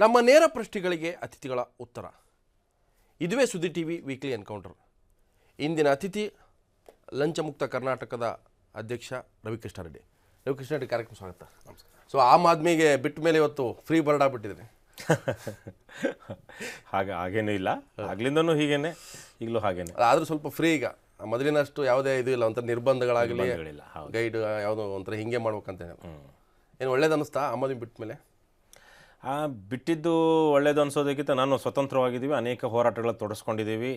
ನಮ್ಮ ನೇರ ಪ್ರಶ್ನೆಗಳಿಗೆ ಅತಿಥಿಗಳ ಉತ್ತರ. ಇದುವೇ ಸುದ್ದಿ ಟಿ ವಿ ವೀಕ್ಲಿ ಎನ್ಕೌಂಟರ್. ಇಂದಿನ ಅತಿಥಿ ಲಂಚಮುಕ್ತ ಕರ್ನಾಟಕದ ಅಧ್ಯಕ್ಷ ರವಿಕೃಷ್ಣ ರೆಡ್ಡಿ. ರವಿಕೃಷ್ಣ ರೆಡ್ಡಿ ಕಾರ್ಯಕ್ರಮ ಸ್ವಾಗತ. ಸೊ ಆಮ್ ಆದ್ಮಿಗೆ ಬಿಟ್ಟ ಮೇಲೆ ಇವತ್ತು ಫ್ರೀ ಬರ್ಡ್ ಆಗ್ಬಿಟ್ಟಿದೆ ಹಾಗೆ ಹಾಗೇನೂ ಇಲ್ಲ. ಆಗ್ಲಿಂದನೂ ಹೀಗೇನೆ ಈಗಲೂ ಹಾಗೇನೆ. ಆದರೂ ಸ್ವಲ್ಪ ಫ್ರೀ ಈಗ. ಮೊದಲಿನಷ್ಟು ಯಾವುದೇ ಇದು ಇಲ್ಲ ಒಂಥರ ನಿರ್ಬಂಧಗಳಾಗಲಿ. ಗೈಡ್ ಯಾವುದೋ ಒಂಥರ ಹಿಂಗೆ ಮಾಡ್ಬೇಕಂತ ಏನು ಒಳ್ಳೇದು ಅನ್ನಿಸ್ತಾ ಆಮ್ ಆದ್ಮಿ ಬಿಟ್ಟ ಮೇಲೆ? ಬಿಟ್ಟಿದ್ದು ಒಳ್ಳೇದು ಅನಿಸೋದಕ್ಕಿಂತ ನಾನು ಸ್ವತಂತ್ರವಾಗಿದ್ದೀವಿ ಅನೇಕ ಹೋರಾಟಗಳ ತೊಡಸ್ಕೊಂಡಿದ್ದೀವಿ.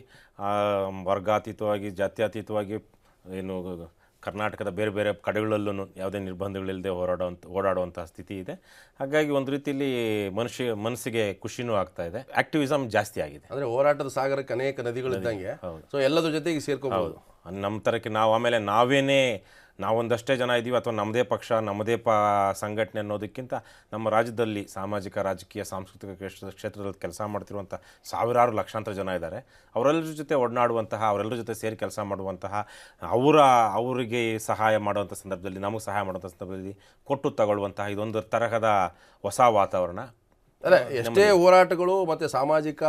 ವರ್ಗಾತೀತವಾಗಿ ಜಾತ್ಯಾತೀತವಾಗಿ ಏನು ಕರ್ನಾಟಕದ ಬೇರೆ ಬೇರೆ ಕಡೆಗಳಲ್ಲೂ ಯಾವುದೇ ನಿರ್ಬಂಧಗಳಿಲ್ಲದೆ ಹೋರಾಡುವಂಥ ಓಡಾಡುವಂಥ ಸ್ಥಿತಿ ಇದೆ. ಹಾಗಾಗಿ ಒಂದು ರೀತಿಯಲ್ಲಿ ಮನುಷ್ಯ ಮನಸ್ಸಿಗೆ ಖುಷಿನೂ ಆಗ್ತಾ ಇದೆ. ಆಕ್ಟಿವಿಸಮ್ ಜಾಸ್ತಿ ಆಗಿದೆ. ಅಂದರೆ ಹೋರಾಟದ ಸಾಗರಕ್ಕೆ ಅನೇಕ ನದಿಗಳಿದ್ದಂಗೆ. ಸೊ ಎಲ್ಲದ್ರ ಜೊತೆಗೆ ಸೇರ್ಕೋಬಹುದು ನಮ್ಮ ಥರಕ್ಕೆ ನಾವು ಆಮೇಲೆ ನಾವೇನೇ ನಾವೊಂದಷ್ಟೇ ಜನ ಇದ್ದೀವಿ ಅಥವಾ ನಮ್ಮದೇ ಪಕ್ಷ ನಮ್ಮದೇ ಪ ಸಂಘಟನೆ ಅನ್ನೋದಕ್ಕಿಂತ ನಮ್ಮ ರಾಜ್ಯದಲ್ಲಿ ಸಾಮಾಜಿಕ ರಾಜಕೀಯ ಸಾಂಸ್ಕೃತಿಕ ಕ್ಷೇತ್ರ ಕ್ಷೇತ್ರದಲ್ಲಿ ಕೆಲಸ ಮಾಡ್ತಿರುವಂಥ ಸಾವಿರಾರು ಲಕ್ಷಾಂತರ ಜನ ಇದ್ದಾರೆ. ಅವರೆಲ್ಲರ ಜೊತೆ ಒಡನಾಡುವಂತಹ ಅವರೆಲ್ಲರ ಜೊತೆ ಸೇರಿ ಕೆಲಸ ಮಾಡುವಂತಹ ಅವರ ಅವರಿಗೆ ಸಹಾಯ ಮಾಡುವಂಥ ಸಂದರ್ಭದಲ್ಲಿ ನಮಗೆ ಸಹಾಯ ಮಾಡುವಂಥ ಸಂದರ್ಭದಲ್ಲಿ ಕೊಟ್ಟು ತಗೊಳ್ಳುವಂತಹ ಇದೊಂದು ತರಹದ ಹೊಸ ವಾತಾವರಣ. ಅಲ್ಲ ಎಷ್ಟೇ ಹೋರಾಟಗಳು ಮತ್ತು ಸಾಮಾಜಿಕ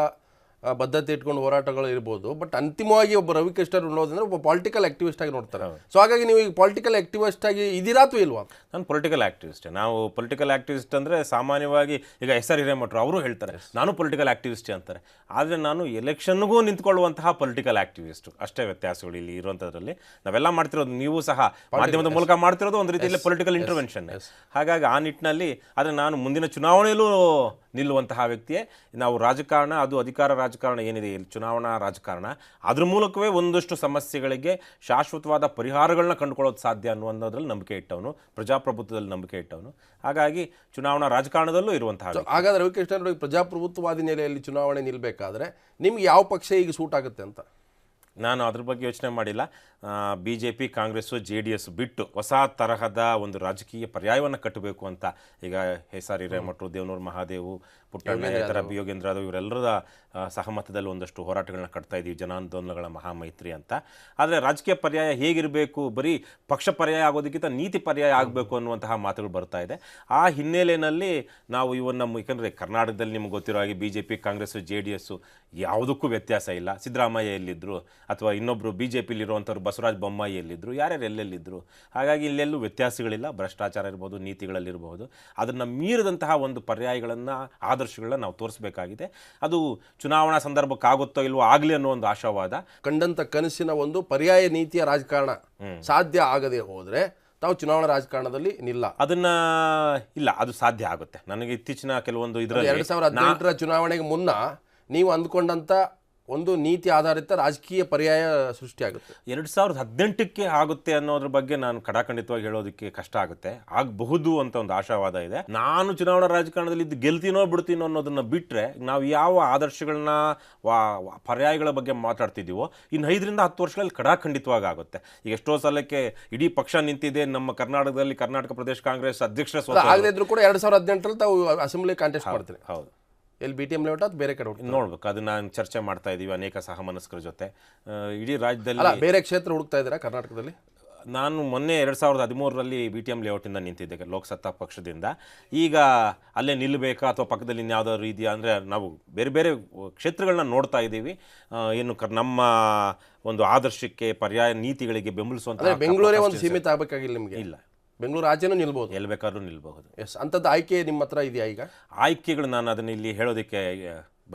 ಬದ್ಧತೆ ಇಟ್ಕೊಂಡು ಹೋರಾಟಗಳು ಇರ್ಬೋದು. ಬಟ್ ಅಂತಿಮವಾಗಿ ಒಬ್ಬ ರವಿಕೃಷ್ಣ ನೋಡೋದಂದ್ರೆ ಒಬ್ಬ ಪೊಲಿಟಿಕಲ್ ಆಕ್ಟಿವಿಸ್ಟ್ ಆಗಿ ನೋಡ್ತಾರೆ. ಸೊ ಹಾಗಾಗಿ ನೀವು ಈಗ ಪೊಲಿಟಿಕಲ್ ಆಕ್ಟಿವಿಸ್ಟ್ ಆಗಿ ಇದಿರಾತು ಇಲ್ವಾ? ನಾನು ಪೊಲಿಟಿಕಲ್ ಆಕ್ಟಿವಿಸ್ಟ್ ನಾವು ಪೊಲಿಟಿಕಲ್ ಆಕ್ಟಿವಿಸ್ಟ್ ಅಂದರೆ ಸಾಮಾನ್ಯವಾಗಿ ಈಗ ಎಸ್ ಆರ್ ಹಿರೇಮಠರು ಅವರು ಹೇಳ್ತಾರೆ ನಾನು ಪೊಲಿಟಿಕಲ್ ಆಕ್ಟಿವಿಸ್ಟ್ ಅಂತಾರೆ. ಆದರೆ ನಾನು ಎಲೆಕ್ಷನ್ಗೂ ನಿಂತ್ಕೊಳ್ಳುವಂತಹ ಪೊಲಿಟಿಕಲ್ ಆಕ್ಟಿವಿಸ್ಟ್ ಅಷ್ಟೇ ವ್ಯತ್ಯಾಸಗಳು ಇಲ್ಲಿ ಇರುವಂಥದ್ರಲ್ಲಿ ನಾವೆಲ್ಲ ಮಾಡ್ತಿರೋದು ನೀವು ಸಹ ಮಾಧ್ಯಮದ ಮೂಲಕ ಮಾಡ್ತಿರೋದು ಒಂದು ರೀತಿಯಲ್ಲಿ ಪೊಲಿಟಿಕಲ್ ಇಂಟರ್ವೆನ್ಷನ್ ಹಾಗಾಗಿ ಆ ನಿಟ್ಟಿನಲ್ಲಿ ಆದರೆ ನಾನು ಮುಂದಿನ ಚುನಾವಣೆಯಲ್ಲೂ ನಿಲ್ಲುವಂತಹ ವ್ಯಕ್ತಿಯೇ. ನಾವು ರಾಜಕಾರಣ ಅದು ಅಧಿಕಾರ ರಾಜಕಾರಣ ಏನಿದೆ ಇಲ್ಲಿ ಚುನಾವಣಾ ರಾಜಕಾರಣ. ಅದ್ರ ಮೂಲಕವೇ ಒಂದಷ್ಟು ಸಮಸ್ಯೆಗಳಿಗೆ ಶಾಶ್ವತವಾದ ಪರಿಹಾರಗಳನ್ನ ಕಂಡುಕೊಳ್ಳೋದು ಸಾಧ್ಯ ಅನ್ನುವಂಥದ್ರಲ್ಲಿ ನಂಬಿಕೆ ಇಟ್ಟವನು ಪ್ರಜಾಪ್ರಭುತ್ವದಲ್ಲಿ ನಂಬಿಕೆ ಇಟ್ಟವನು. ಹಾಗಾಗಿ ಚುನಾವಣಾ ರಾಜಕಾರಣದಲ್ಲೂ ಇರುವಂತಹ ಹಾಗಾದರೆ ಪ್ರಜಾಪ್ರಭುತ್ವವಾದಿ ನೆಲೆಯಲ್ಲಿ ಚುನಾವಣೆ ನಿಲ್ಲಬೇಕಾದ್ರೆ ನಿಮ್ಗೆ ಯಾವ ಪಕ್ಷ ಈಗ ಸೂಟ್ ಆಗುತ್ತೆ ಅಂತ? ನಾನು ಅದ್ರ ಬಗ್ಗೆ ಯೋಚನೆ ಮಾಡಿಲ್ಲ. B J P Congress J D S ಬಿಟ್ಟು ಹೊಸ ತರಹದ ಒಂದು ರಾಜಕೀಯ ಪರ್ಯಾಯವನ್ನು ಕಟ್ಟಬೇಕು ಅಂತ ಈಗ ಎಸ್ ಆರ್ ಹಿರೇಮಠರು ದೇವನೂರು, ಮಹಾದೇವು ಪುಟ್ಟಣ್ಣ ಈ ಬಿ ಯೋಗೇಂದ್ರ ಯಾದವ್ ಇವರೆಲ್ಲರ ಸಹಮತದಲ್ಲಿ ಒಂದಷ್ಟು ಹೋರಾಟಗಳನ್ನ ಕಟ್ತಾ ಇದ್ದೀವಿ. ಜನಾಂದೋಲನಗಳ ಮಹಾಮೈತ್ರಿ ಅಂತ. ಆದರೆ ರಾಜಕೀಯ ಪರ್ಯಾಯ ಹೇಗಿರಬೇಕು? ಬರೀ ಪಕ್ಷ ಪರ್ಯಾಯ ಆಗೋದಕ್ಕಿಂತ ನೀತಿ ಪರ್ಯಾಯ ಆಗಬೇಕು ಅನ್ನುವಂತಹ ಮಾತುಗಳು ಬರ್ತಾ ಇದೆ. ಆ ಹಿನ್ನೆಲೆಯಲ್ಲಿ ನಾವು ಇವನ್ನ ಯಾಕಂದ್ರೆ ಕರ್ನಾಟಕದಲ್ಲಿ ನಿಮ್ಗೆ ಗೊತ್ತಿರೋ ಹಾಗೆ B J P Congress J D S ಯಾವುದಕ್ಕೂ ವ್ಯತ್ಯಾಸ ಇಲ್ಲ. ಸಿದ್ದರಾಮಯ್ಯ ಎಲ್ಲಿದ್ದರು ಅಥವಾ ಇನ್ನೊಬ್ಬರು ಬಿ ಜೆ ಪಿಲಿರುವಂಥವ್ರು ಬಸವರಾಜ ಬೊಮ್ಮಾಯಿ ಎಲ್ಲಿದ್ದರು ಯಾರ್ಯಾರು ಎಲ್ಲೆಲ್ಲಿದ್ದರು ಹಾಗಾಗಿ ಇಲ್ಲೆಲ್ಲೂ ವ್ಯತ್ಯಾಸಗಳಿಲ್ಲ. ಭ್ರಷ್ಟಾಚಾರ ಇರ್ಬೋದು ನೀತಿಗಳಲ್ಲಿರ್ಬೋದು. ಅದನ್ನು ಮೀರಿದಂತಹ ಒಂದು ಪರ್ಯಾಯಗಳನ್ನು ಆದರ್ಶಗಳನ್ನ ನಾವು ತೋರಿಸಬೇಕಾಗಿದೆ. ಅದು ಚುನಾವಣಾ ಸಂದರ್ಭಕ್ಕಾಗುತ್ತೋ ಇಲ್ವೋ ಆಗಲಿ ಅನ್ನೋ ಒಂದು ಆಶಾವಾದ. ಕಂಡಂತ ಕನಸಿನ ಒಂದು ಪರ್ಯಾಯ ನೀತಿಯ ರಾಜಕಾರಣ ಸಾಧ್ಯ ಆಗದೆ ಹೋದ್ರೆ ತಾವು ಚುನಾವಣಾ ರಾಜಕಾರಣದಲ್ಲಿ ನಿಲ್ಲ. ಅದನ್ನ ಇಲ್ಲ ಅದು ಸಾಧ್ಯ ಆಗುತ್ತೆ. ನನಗೆ ಇತ್ತೀಚಿನ ಕೆಲವೊಂದು ಇದರಲ್ಲಿ ಎರಡ್ ಸಾವಿರದ ಹದಿನೆಂಟರ ಚುನಾವಣೆಗೆ ಮುನ್ನ ನೀವು ಅಂದ್ಕೊಂಡಂತ ಒಂದು ನೀತಿ ಆಧಾರಿತ ರಾಜಕೀಯ ಪರ್ಯಾಯ ಸೃಷ್ಟಿಯಾಗುತ್ತೆ. ಎರಡು ಸಾವಿರದ ಹದಿನೆಂಟಕ್ಕೆ ಆಗುತ್ತೆ ಅನ್ನೋದ್ರ ಬಗ್ಗೆ ನಾನು ಕಡಾಖಂಡಿತವಾಗಿ ಹೇಳೋದಕ್ಕೆ ಕಷ್ಟ ಆಗುತ್ತೆ. ಆಗಬಹುದು ಅಂತ ಒಂದು ಆಶಾವಾದ ಇದೆ. ನಾನು ಚುನಾವಣಾ ರಾಜಕಾರಣದಲ್ಲಿ ಇದ್ದು ಗೆಲ್ತೀನೋ ಬಿಡ್ತೀನೋ ಅನ್ನೋದನ್ನ ಬಿಟ್ಟರೆ ನಾವು ಯಾವ ಆದರ್ಶಗಳನ್ನ ಪರ್ಯಾಯಗಳ ಬಗ್ಗೆ ಮಾತಾಡ್ತಿದ್ದೀವೋ ಇನ್ನು ಐದರಿಂದ ಹತ್ತು ವರ್ಷಗಳಲ್ಲಿ ಕಡಾಖಂಡಿತವಾಗಿ ಆಗುತ್ತೆ. ಈಗ ಎಷ್ಟೋ ಸಲಕ್ಕೆ ಇಡೀ ಪಕ್ಷ ನಿಂತಿದೆ. ನಮ್ಮ ಕರ್ನಾಟಕದಲ್ಲಿ ಕರ್ನಾಟಕ ಪ್ರದೇಶ ಕಾಂಗ್ರೆಸ್ ಅಧ್ಯಕ್ಷರ ಸ್ವಲ್ಪ ಆಗದೇ ಇದ್ರು ಕೂಡ ಎರಡ್ ಸಾವಿರದ ಹದಿನೆಂಟರಲ್ಲಿ ತಾವು ಅಸೆಂಬ್ಲಿ ಕಾಂಟೆಸ್ಟ್ ಮಾಡ್ತೀರಿ. ಹೌದು. ಎಲ್ಲಿ ಬಿ ಟಿ ಎಂ ಲೇಔಟ್ ಅದು ಬೇರೆ ಕಡೆ ಹುಡುಕಿ ನೋಡ್ಬೇಕು. ಅದನ್ನ ಚರ್ಚೆ ಮಾಡ್ತಾ ಇದ್ದೀವಿ ಅನೇಕ ಸಹಮನಸ್ಕರ ಜೊತೆ. ಇಡೀ ರಾಜ್ಯದಲ್ಲಿ ಬೇರೆ ಕ್ಷೇತ್ರ ಹುಡುಕ್ತಾ ಇದ್ದೀರಾ ಕರ್ನಾಟಕದಲ್ಲಿ? ನಾನು ಮೊನ್ನೆ ಎರಡು ಸಾವಿರದ ಹದಿಮೂರರಲ್ಲಿ ಬಿ ಟಿ ಎಂ ಲೇಔಟಿಂದ ನಿಂತಿದ್ದೆ ಲೋಕಸತ್ತಾ ಪಕ್ಷದಿಂದ. ಈಗ ಅಲ್ಲೇ ನಿಲ್ಲಬೇಕಾ ಅಥವಾ ಪಕ್ಕದಲ್ಲಿ ಇನ್ಯಾವುದೋ ರೀತಿ ಅಂದರೆ ನಾವು ಬೇರೆ ಬೇರೆ ಕ್ಷೇತ್ರಗಳನ್ನ ನೋಡ್ತಾ ಇದ್ದೀವಿ. ಆ, ಏನು ಕರ್ ನಮ್ಮ ಒಂದು ಆದರ್ಶಕ್ಕೆ ಪರ್ಯಾಯ ನೀತಿಗಳಿಗೆ ಬೆಂಬಲಿಸುವಂತಹ ಬೆಂಗಳೂರೇ ಒಂದು ಸೀಮಿತ ಆಗಬೇಕಾಗಿಲ್ಲ ನಿಮಗೆ? ಇಲ್ಲ. ಬೆಂಗಳೂರು ಆಚೆನೂ ನಿಲ್ಬೋದು? ಎಲ್ಲಿ ಬೇಕಾದ್ರೂ ನಿಲ್ಬಹುದು. ಎಸ್ ಅಂಥದ್ದು ಆಯ್ಕೆ ನಿಮ್ಮ ಹತ್ರ ಇದೆಯಾ ಈಗ? ಆಯ್ಕೆಗಳು ನಾನು ಅದನ್ನ ಇಲ್ಲಿ ಹೇಳೋದಕ್ಕೆ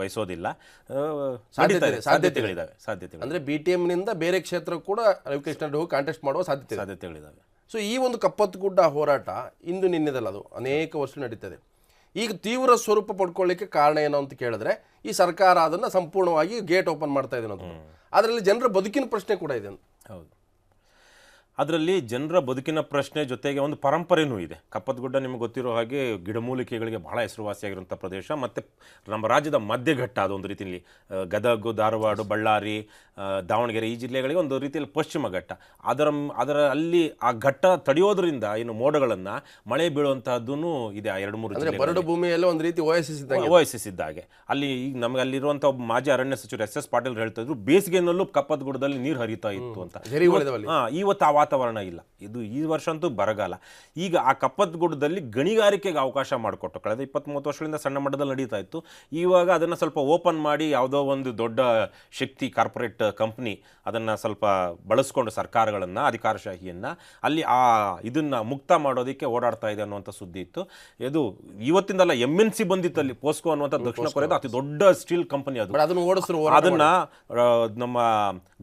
ಬಯಸೋದಿಲ್ಲ. ಸಾಧ್ಯತೆ ಸಾಧ್ಯತೆಗಳಿದ್ದಾವೆ ಸಾಧ್ಯತೆಗಳು ಅಂದರೆ ಬಿ ಟಿ ಎಮ್ನಿಂದ ಬೇರೆ ಕ್ಷೇತ್ರ ಕೂಡ ರವಿಕೃಷ್ಣ ಹೋಗಿ ಕಾಂಟೆಸ್ಟ್ ಮಾಡುವ ಸಾಧ್ಯತೆ ಸಾಧ್ಯತೆಗಳಿದ್ದಾವೆ ಸೊ ಈ ಒಂದು ಕಪ್ಪತ್ತು ಗುಡ್ಡ ಹೋರಾಟ ಇಂದು ನಿನ್ನೆದಲ್ಲ ಅದು ಅನೇಕ ವರ್ಷ ನಡೀತದೆ. ಈಗ ತೀವ್ರ ಸ್ವರೂಪ ಪಡ್ಕೊಳ್ಳಿಕ್ಕೆ ಕಾರಣ ಏನು ಅಂತ ಕೇಳಿದ್ರೆ ಈ ಸರ್ಕಾರ ಅದನ್ನು ಸಂಪೂರ್ಣವಾಗಿ ಗೇಟ್ ಓಪನ್ ಮಾಡ್ತಾ ಇದೆ ಅನ್ನೋದು. ಅದರಲ್ಲಿ ಜನರ ಬದುಕಿನ ಪ್ರಶ್ನೆ ಕೂಡ ಇದೆ ಅಂತ. ಹೌದು. ಅದರಲ್ಲಿ ಜನರ ಬದುಕಿನ ಪ್ರಶ್ನೆ ಜೊತೆಗೆ ಒಂದು ಪರಂಪರೆನೂ ಇದೆ. ಕಪ್ಪತ್ಗುಡ್ಡ ನಿಮಗೆ ಗೊತ್ತಿರೋ ಹಾಗೆ ಗಿಡಮೂಲಿಕೆಗಳಿಗೆ ಬಹಳ ಹೆಸರುವಾಸಿಯಾಗಿರುವಂಥ ಪ್ರದೇಶ. ಮತ್ತು ನಮ್ಮ ರಾಜ್ಯದ ಮಧ್ಯಘಟ್ಟ ಅದೊಂದು ರೀತಿಯಲ್ಲಿ ಗದಗು ಧಾರವಾಡ ಬಳ್ಳಾರಿ ದಾವಣಗೆರೆ ಈ ಜಿಲ್ಲೆಗಳಿಗೆ ಒಂದು ರೀತಿಯಲ್ಲಿ ಪಶ್ಚಿಮ ಘಟ್ಟ. ಅದರ ಅದರ ಅಲ್ಲಿ ಆ ಘಟ್ಟ ತಡೆಯೋದ್ರಿಂದ ಏನು ಮೋಡಗಳನ್ನು ಮಳೆ ಬೀಳುವಂತಹದ್ದು ಇದೆ ಆ ಎರಡು ಮೂರು. ಬರಡು ಭೂಮಿಯಲ್ಲಿ ಒಂದು ರೀತಿ ಓಎಸ್ಎಸ್ ಹಾಗೆ. ಅಲ್ಲಿ ಈಗ ನಮಗೆ ಅಲ್ಲಿರುವಂಥ ಒಬ್ಬ ಮಾಜಿ ಅರಣ್ಯ ಸಚಿವರು ಎಸ್ ಎಸ್ ಪಾಟೀಲ್ ಹೇಳ್ತಾ ಇದ್ರು ಬೇಸಿಗೆನಲ್ಲೂ ಕಪ್ಪತ್ತಗುಡ್ಡದಲ್ಲಿ ನೀರು ಹರಿತಾ ಇತ್ತು ಅಂತ. ಇವತ್ತು ಆ ವಾತಾವರಣ ಇಲ್ಲ. ಇದು ಈ ವರ್ಷ ಅಂತೂ ಬರಗಾಲ. ಈಗ ಆ ಕಪ್ಪತ್ಗುಡ್ಡದಲ್ಲಿ ಗಣಿಗಾರಿಕೆಗೆ ಅವಕಾಶ ಮಾಡಿಕೊಟ್ಟು ಕಳೆದ ಇಪ್ಪತ್ತ್ಮೂವತ್ತು ವರ್ಷಗಳಿಂದ ಸಣ್ಣ ಮಟ್ಟದಲ್ಲಿ ನಡೀತಾ ಇತ್ತು. ಇವಾಗ ಅದನ್ನು ಸ್ವಲ್ಪ ಓಪನ್ ಮಾಡಿ ಯಾವುದೋ ಒಂದು ದೊಡ್ಡ ಶಕ್ತಿ ಕಾರ್ಪೊರೇಟ್ ಕಂಪ್ನಿ ಅದನ್ನು ಸ್ವಲ್ಪ ಬಳಸ್ಕೊಂಡು ಸರ್ಕಾರಗಳನ್ನು ಅಧಿಕಾರಶಾಹಿಯನ್ನು ಅಲ್ಲಿ ಆ ಇದನ್ನು ಮುಕ್ತ ಮಾಡೋದಕ್ಕೆ ಓಡಾಡ್ತಾ ಇದೆ ಅನ್ನುವಂಥ ಸುದ್ದಿ ಇತ್ತು. ಇದು ಇವತ್ತಿಂದಲ್ಲ ಎಂ ಎನ್ ಸಿ ಬಂದಿತ್ತು ಅಲ್ಲಿ ಪೋಸ್ಕೋ ಅನ್ನುವಂಥ ದಕ್ಷಿಣ ಕೊರಿಯಾದ ಅತಿ ದೊಡ್ಡ ಸ್ಟೀಲ್ ಕಂಪನಿ ಅದು. ಅದನ್ನು ಓಡಿಸ್ರು ಅದನ್ನ ನಮ್ಮ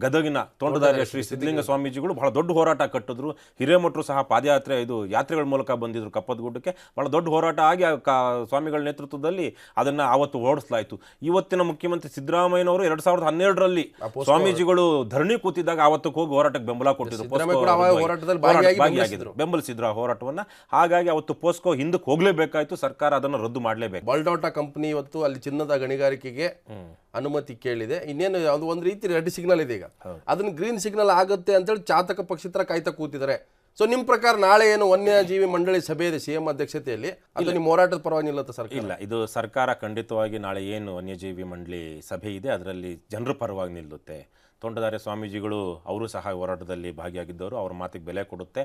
ಗದಗಿನ ತೋಂಟದಾರ್ಯ ಶ್ರೀ ಸಿದ್ಧಲಿಂಗ ಸ್ವಾಮೀಜಿಗಳು ಬಹಳ ದೊಡ್ಡ ಹೋರಾಟ ಕಟ್ಟಿದ್ರು ಹಿರೇಮಠರು ಸಹ ಪಾದಯಾತ್ರೆ ಇದು ಯಾತ್ರೆಗಳ ಮೂಲಕ ಬಂದಿದ್ರು ಕಪ್ಪದಗುಡ್ಡಕ್ಕೆ ಬಹಳ ದೊಡ್ಡ ಹೋರಾಟ ಆಗಿ ಸ್ವಾಮಿಗಳ ನೇತೃತ್ವದಲ್ಲಿ ಅದನ್ನ ಆವತ್ತು ಓಡಿಸಲಾಯಿತು. ಇವತ್ತಿನ ಮುಖ್ಯಮಂತ್ರಿ ಸಿದ್ದರಾಮಯ್ಯನವರು ಎರಡ್ ಸಾವಿರದ ಹನ್ನೆರಡರಲ್ಲಿ ಸ್ವಾಮೀಜಿಗಳು ಧರಣಿ ಕೂತಿದ್ದಾಗ ಆವತ್ತಕ್ಕೆ ಹೋಗಿ ಹೋರಾಟಕ್ಕೆ ಬೆಂಬಲ ಕೊಟ್ಟಿದ್ರು. ಹೋರಾಟ- ಭಾಗಿಯಾಗಿದ್ರು. ಬೆಂಬಲಿಸಿದ್ರು. ಆ ಹೋರಾಟವನ್ನು. ಹಾಗಾಗಿ ಅವತ್ತು ಪೋಸ್ಕೋ ಹಿಂದಕ್ಕೆ ಹೋಗ್ಲೇಬೇಕಾಯ್ತು. ಸರ್ಕಾರ ಅದನ್ನು ರದ್ದು ಮಾಡಲೇಬೇಕು. ಬಲ್ಡೋಟಾ ಕಂಪನಿ ಇವತ್ತು ಅಲ್ಲಿ ಚಿನ್ನದ ಗಣಿಗಾರಿಕೆಗೆ ಅನುಮತಿ ಕೇಳಿದೆ. ಇನ್ನೇನು ಅದು ಒಂದು ರೀತಿ ರೆಡ್ ಸಿಗ್ನಲ್ ಇದೆ ಈಗ. ಅದನ್ನ ಗ್ರೀನ್ ಸಿಗ್ನಲ್ ಆಗುತ್ತೆ ಅಂತೇಳಿ ಚಾತಕ ಪಕ್ಷಿತರ ಕಾಯ್ತಾ ಕೂತಿದ್ದಾರೆ. ಸೊ ನಿಮ್ಮ ಪ್ರಕಾರ ನಾಳೆ ಏನು ವನ್ಯಜೀವಿ ಮಂಡಳಿ ಸಭೆ ಇದೆ ಸಿಎಂ ಅಧ್ಯಕ್ಷತೆಯಲ್ಲಿ ಅದು ನಿಮ್ಮ ಹೋರಾಟದ ಪರವಾಗಿ ನಿಲ್ಲುತ್ತೆ ಸರ್ಕಾರ? ಇಲ್ಲ ಇದು ಸರ್ಕಾರ ಖಂಡಿತವಾಗಿ ನಾಳೆ ಏನು ವನ್ಯಜೀವಿ ಮಂಡಳಿ ಸಭೆ ಇದೆ ಅದರಲ್ಲಿ ಜನರ ಪರವಾಗಿ ನಿಲ್ಲುತ್ತೆ. ತೋಂಟದಾರ್ಯ ಸ್ವಾಮೀಜಿಗಳು ಅವರು ಸಹ ಹೋರಾಟದಲ್ಲಿ ಭಾಗಿಯಾಗಿದ್ದವರು. ಅವ್ರ ಮಾತಿಗೆ ಬೆಲೆ ಕೊಡುತ್ತೆ.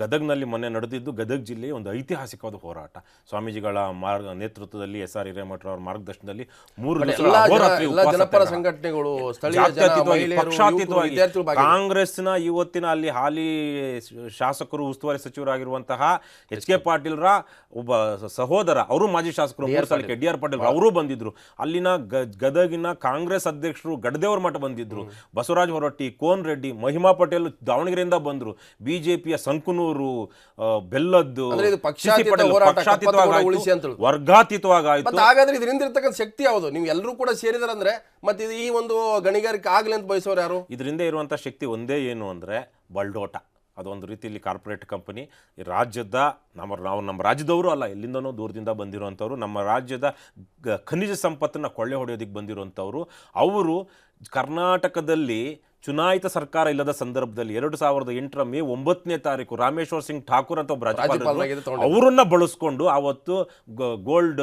ಗದಗ್ನಲ್ಲಿ ಮೊನ್ನೆ ನಡೆದಿದ್ದು ಗದಗ್ ಜಿಲ್ಲೆಯ ಒಂದು ಐತಿಹಾಸಿಕವಾದ ಹೋರಾಟ. ಸ್ವಾಮೀಜಿಗಳ ಮಾರ್ಗ ನೇತೃತ್ವದಲ್ಲಿ ಎಸ್ ಆರ್ ಹಿರೇಮಠ ಅವರ ಮಾರ್ಗದರ್ಶನದಲ್ಲಿ ಮೂರು ಜನಪರ ಸಂಘಟನೆಗಳು ಪಕ್ಷಾತೀತವಾಗಿ ಕಾಂಗ್ರೆಸ್ನ ಇವತ್ತಿನ ಅಲ್ಲಿ ಹಾಲಿ ಶಾಸಕರು ಉಸ್ತುವಾರಿ ಸಚಿವರಾಗಿರುವಂತಹ ಎಚ್ ಕೆ ಪಾಟೀಲ್ರ ಒಬ್ಬ ಸಹೋದರ ಅವರು ಮಾಜಿ ಶಾಸಕರು ಮೂರು ಡಿ ಆರ್ ಪಾಟೀಲ್ ಅವರು ಬಂದಿದ್ರು. ಅಲ್ಲಿನ ಗದಗಿನ ಕಾಂಗ್ರೆಸ್ ಅಧ್ಯಕ್ಷರು ಗಡದೇವರ ಮಠ ಬಂದಿದ್ರು ಬಸವರಾಜ ಹೊರಟ್ಟಿ ಕೋನ್ ರೆಡ್ಡಿ ಮಹಿಮಾ ಪಟೇಲ್ ದಾವಣಗೆರೆಯಿಂದ ಬಂದ್ರು. ಬಿಜೆಪಿಯ ಸಂಕನೂರು ಸಂಕುನೂರು ಬೆಲ್ಲದ್ದು. ವರ್ಗಾತೀತವಾಗಿ ಹಾಗಾದ್ರೆ ಇದರಿಂದ ಇರ್ತಕ್ಕಂಥ ಶಕ್ತಿ ಯಾವುದು? ನೀವು ಎಲ್ಲರೂ ಕೂಡ ಸೇರಿದಾರಂದ್ರೆ ಮತ್ತೆ ಇದು ಈ ಒಂದು ಗಣಿಗಾರಿಕೆ ಆಗಲಿ ಅಂತ ಬಯಸೋರು ಯಾರು? ಇದರಿಂದ ಇರುವಂಥ ಶಕ್ತಿ ಒಂದೇ ಏನು ಅಂದರೆ ಬಲ್ಡೋಟ. ಅದೊಂದು ರೀತಿಯಲ್ಲಿ ಕಾರ್ಪೊರೇಟ್ ಕಂಪನಿ ರಾಜ್ಯದ ನಮ್ಮ ನಾವು ನಮ್ಮ ರಾಜ್ಯದವರು ಅಲ್ಲ ಎಲ್ಲಿಂದನೋ ದೂರದಿಂದ ಬಂದಿರುವಂಥವ್ರು ನಮ್ಮ ರಾಜ್ಯದ ಖನಿಜ ಸಂಪತ್ತನ್ನು ಕೊಳ್ಳೆ ಹೊಡೆಯೋದಕ್ಕೆ ಬಂದಿರುವಂಥವ್ರು. ಅವರು ಕರ್ನಾಟಕದಲ್ಲಿ ಚುನಾಯಿತ ಸರ್ಕಾರ ಇಲ್ಲದ ಸಂದರ್ಭದಲ್ಲಿ ಎರಡು ಸಾವಿರದ ಎಂಟರ ಮೇ ಒಂಬತ್ತನೇ ತಾರೀಕು ರಾಮೇಶ್ವರ್ ಸಿಂಗ್ ಠಾಕೂರ್ ಅಂತ ಒಬ್ಬ ರಾಜ್ಯಪಾಲ. ಅವರನ್ನ ಬಳಸ್ಕೊಂಡು ಅವತ್ತು ಗೋಲ್ಡ್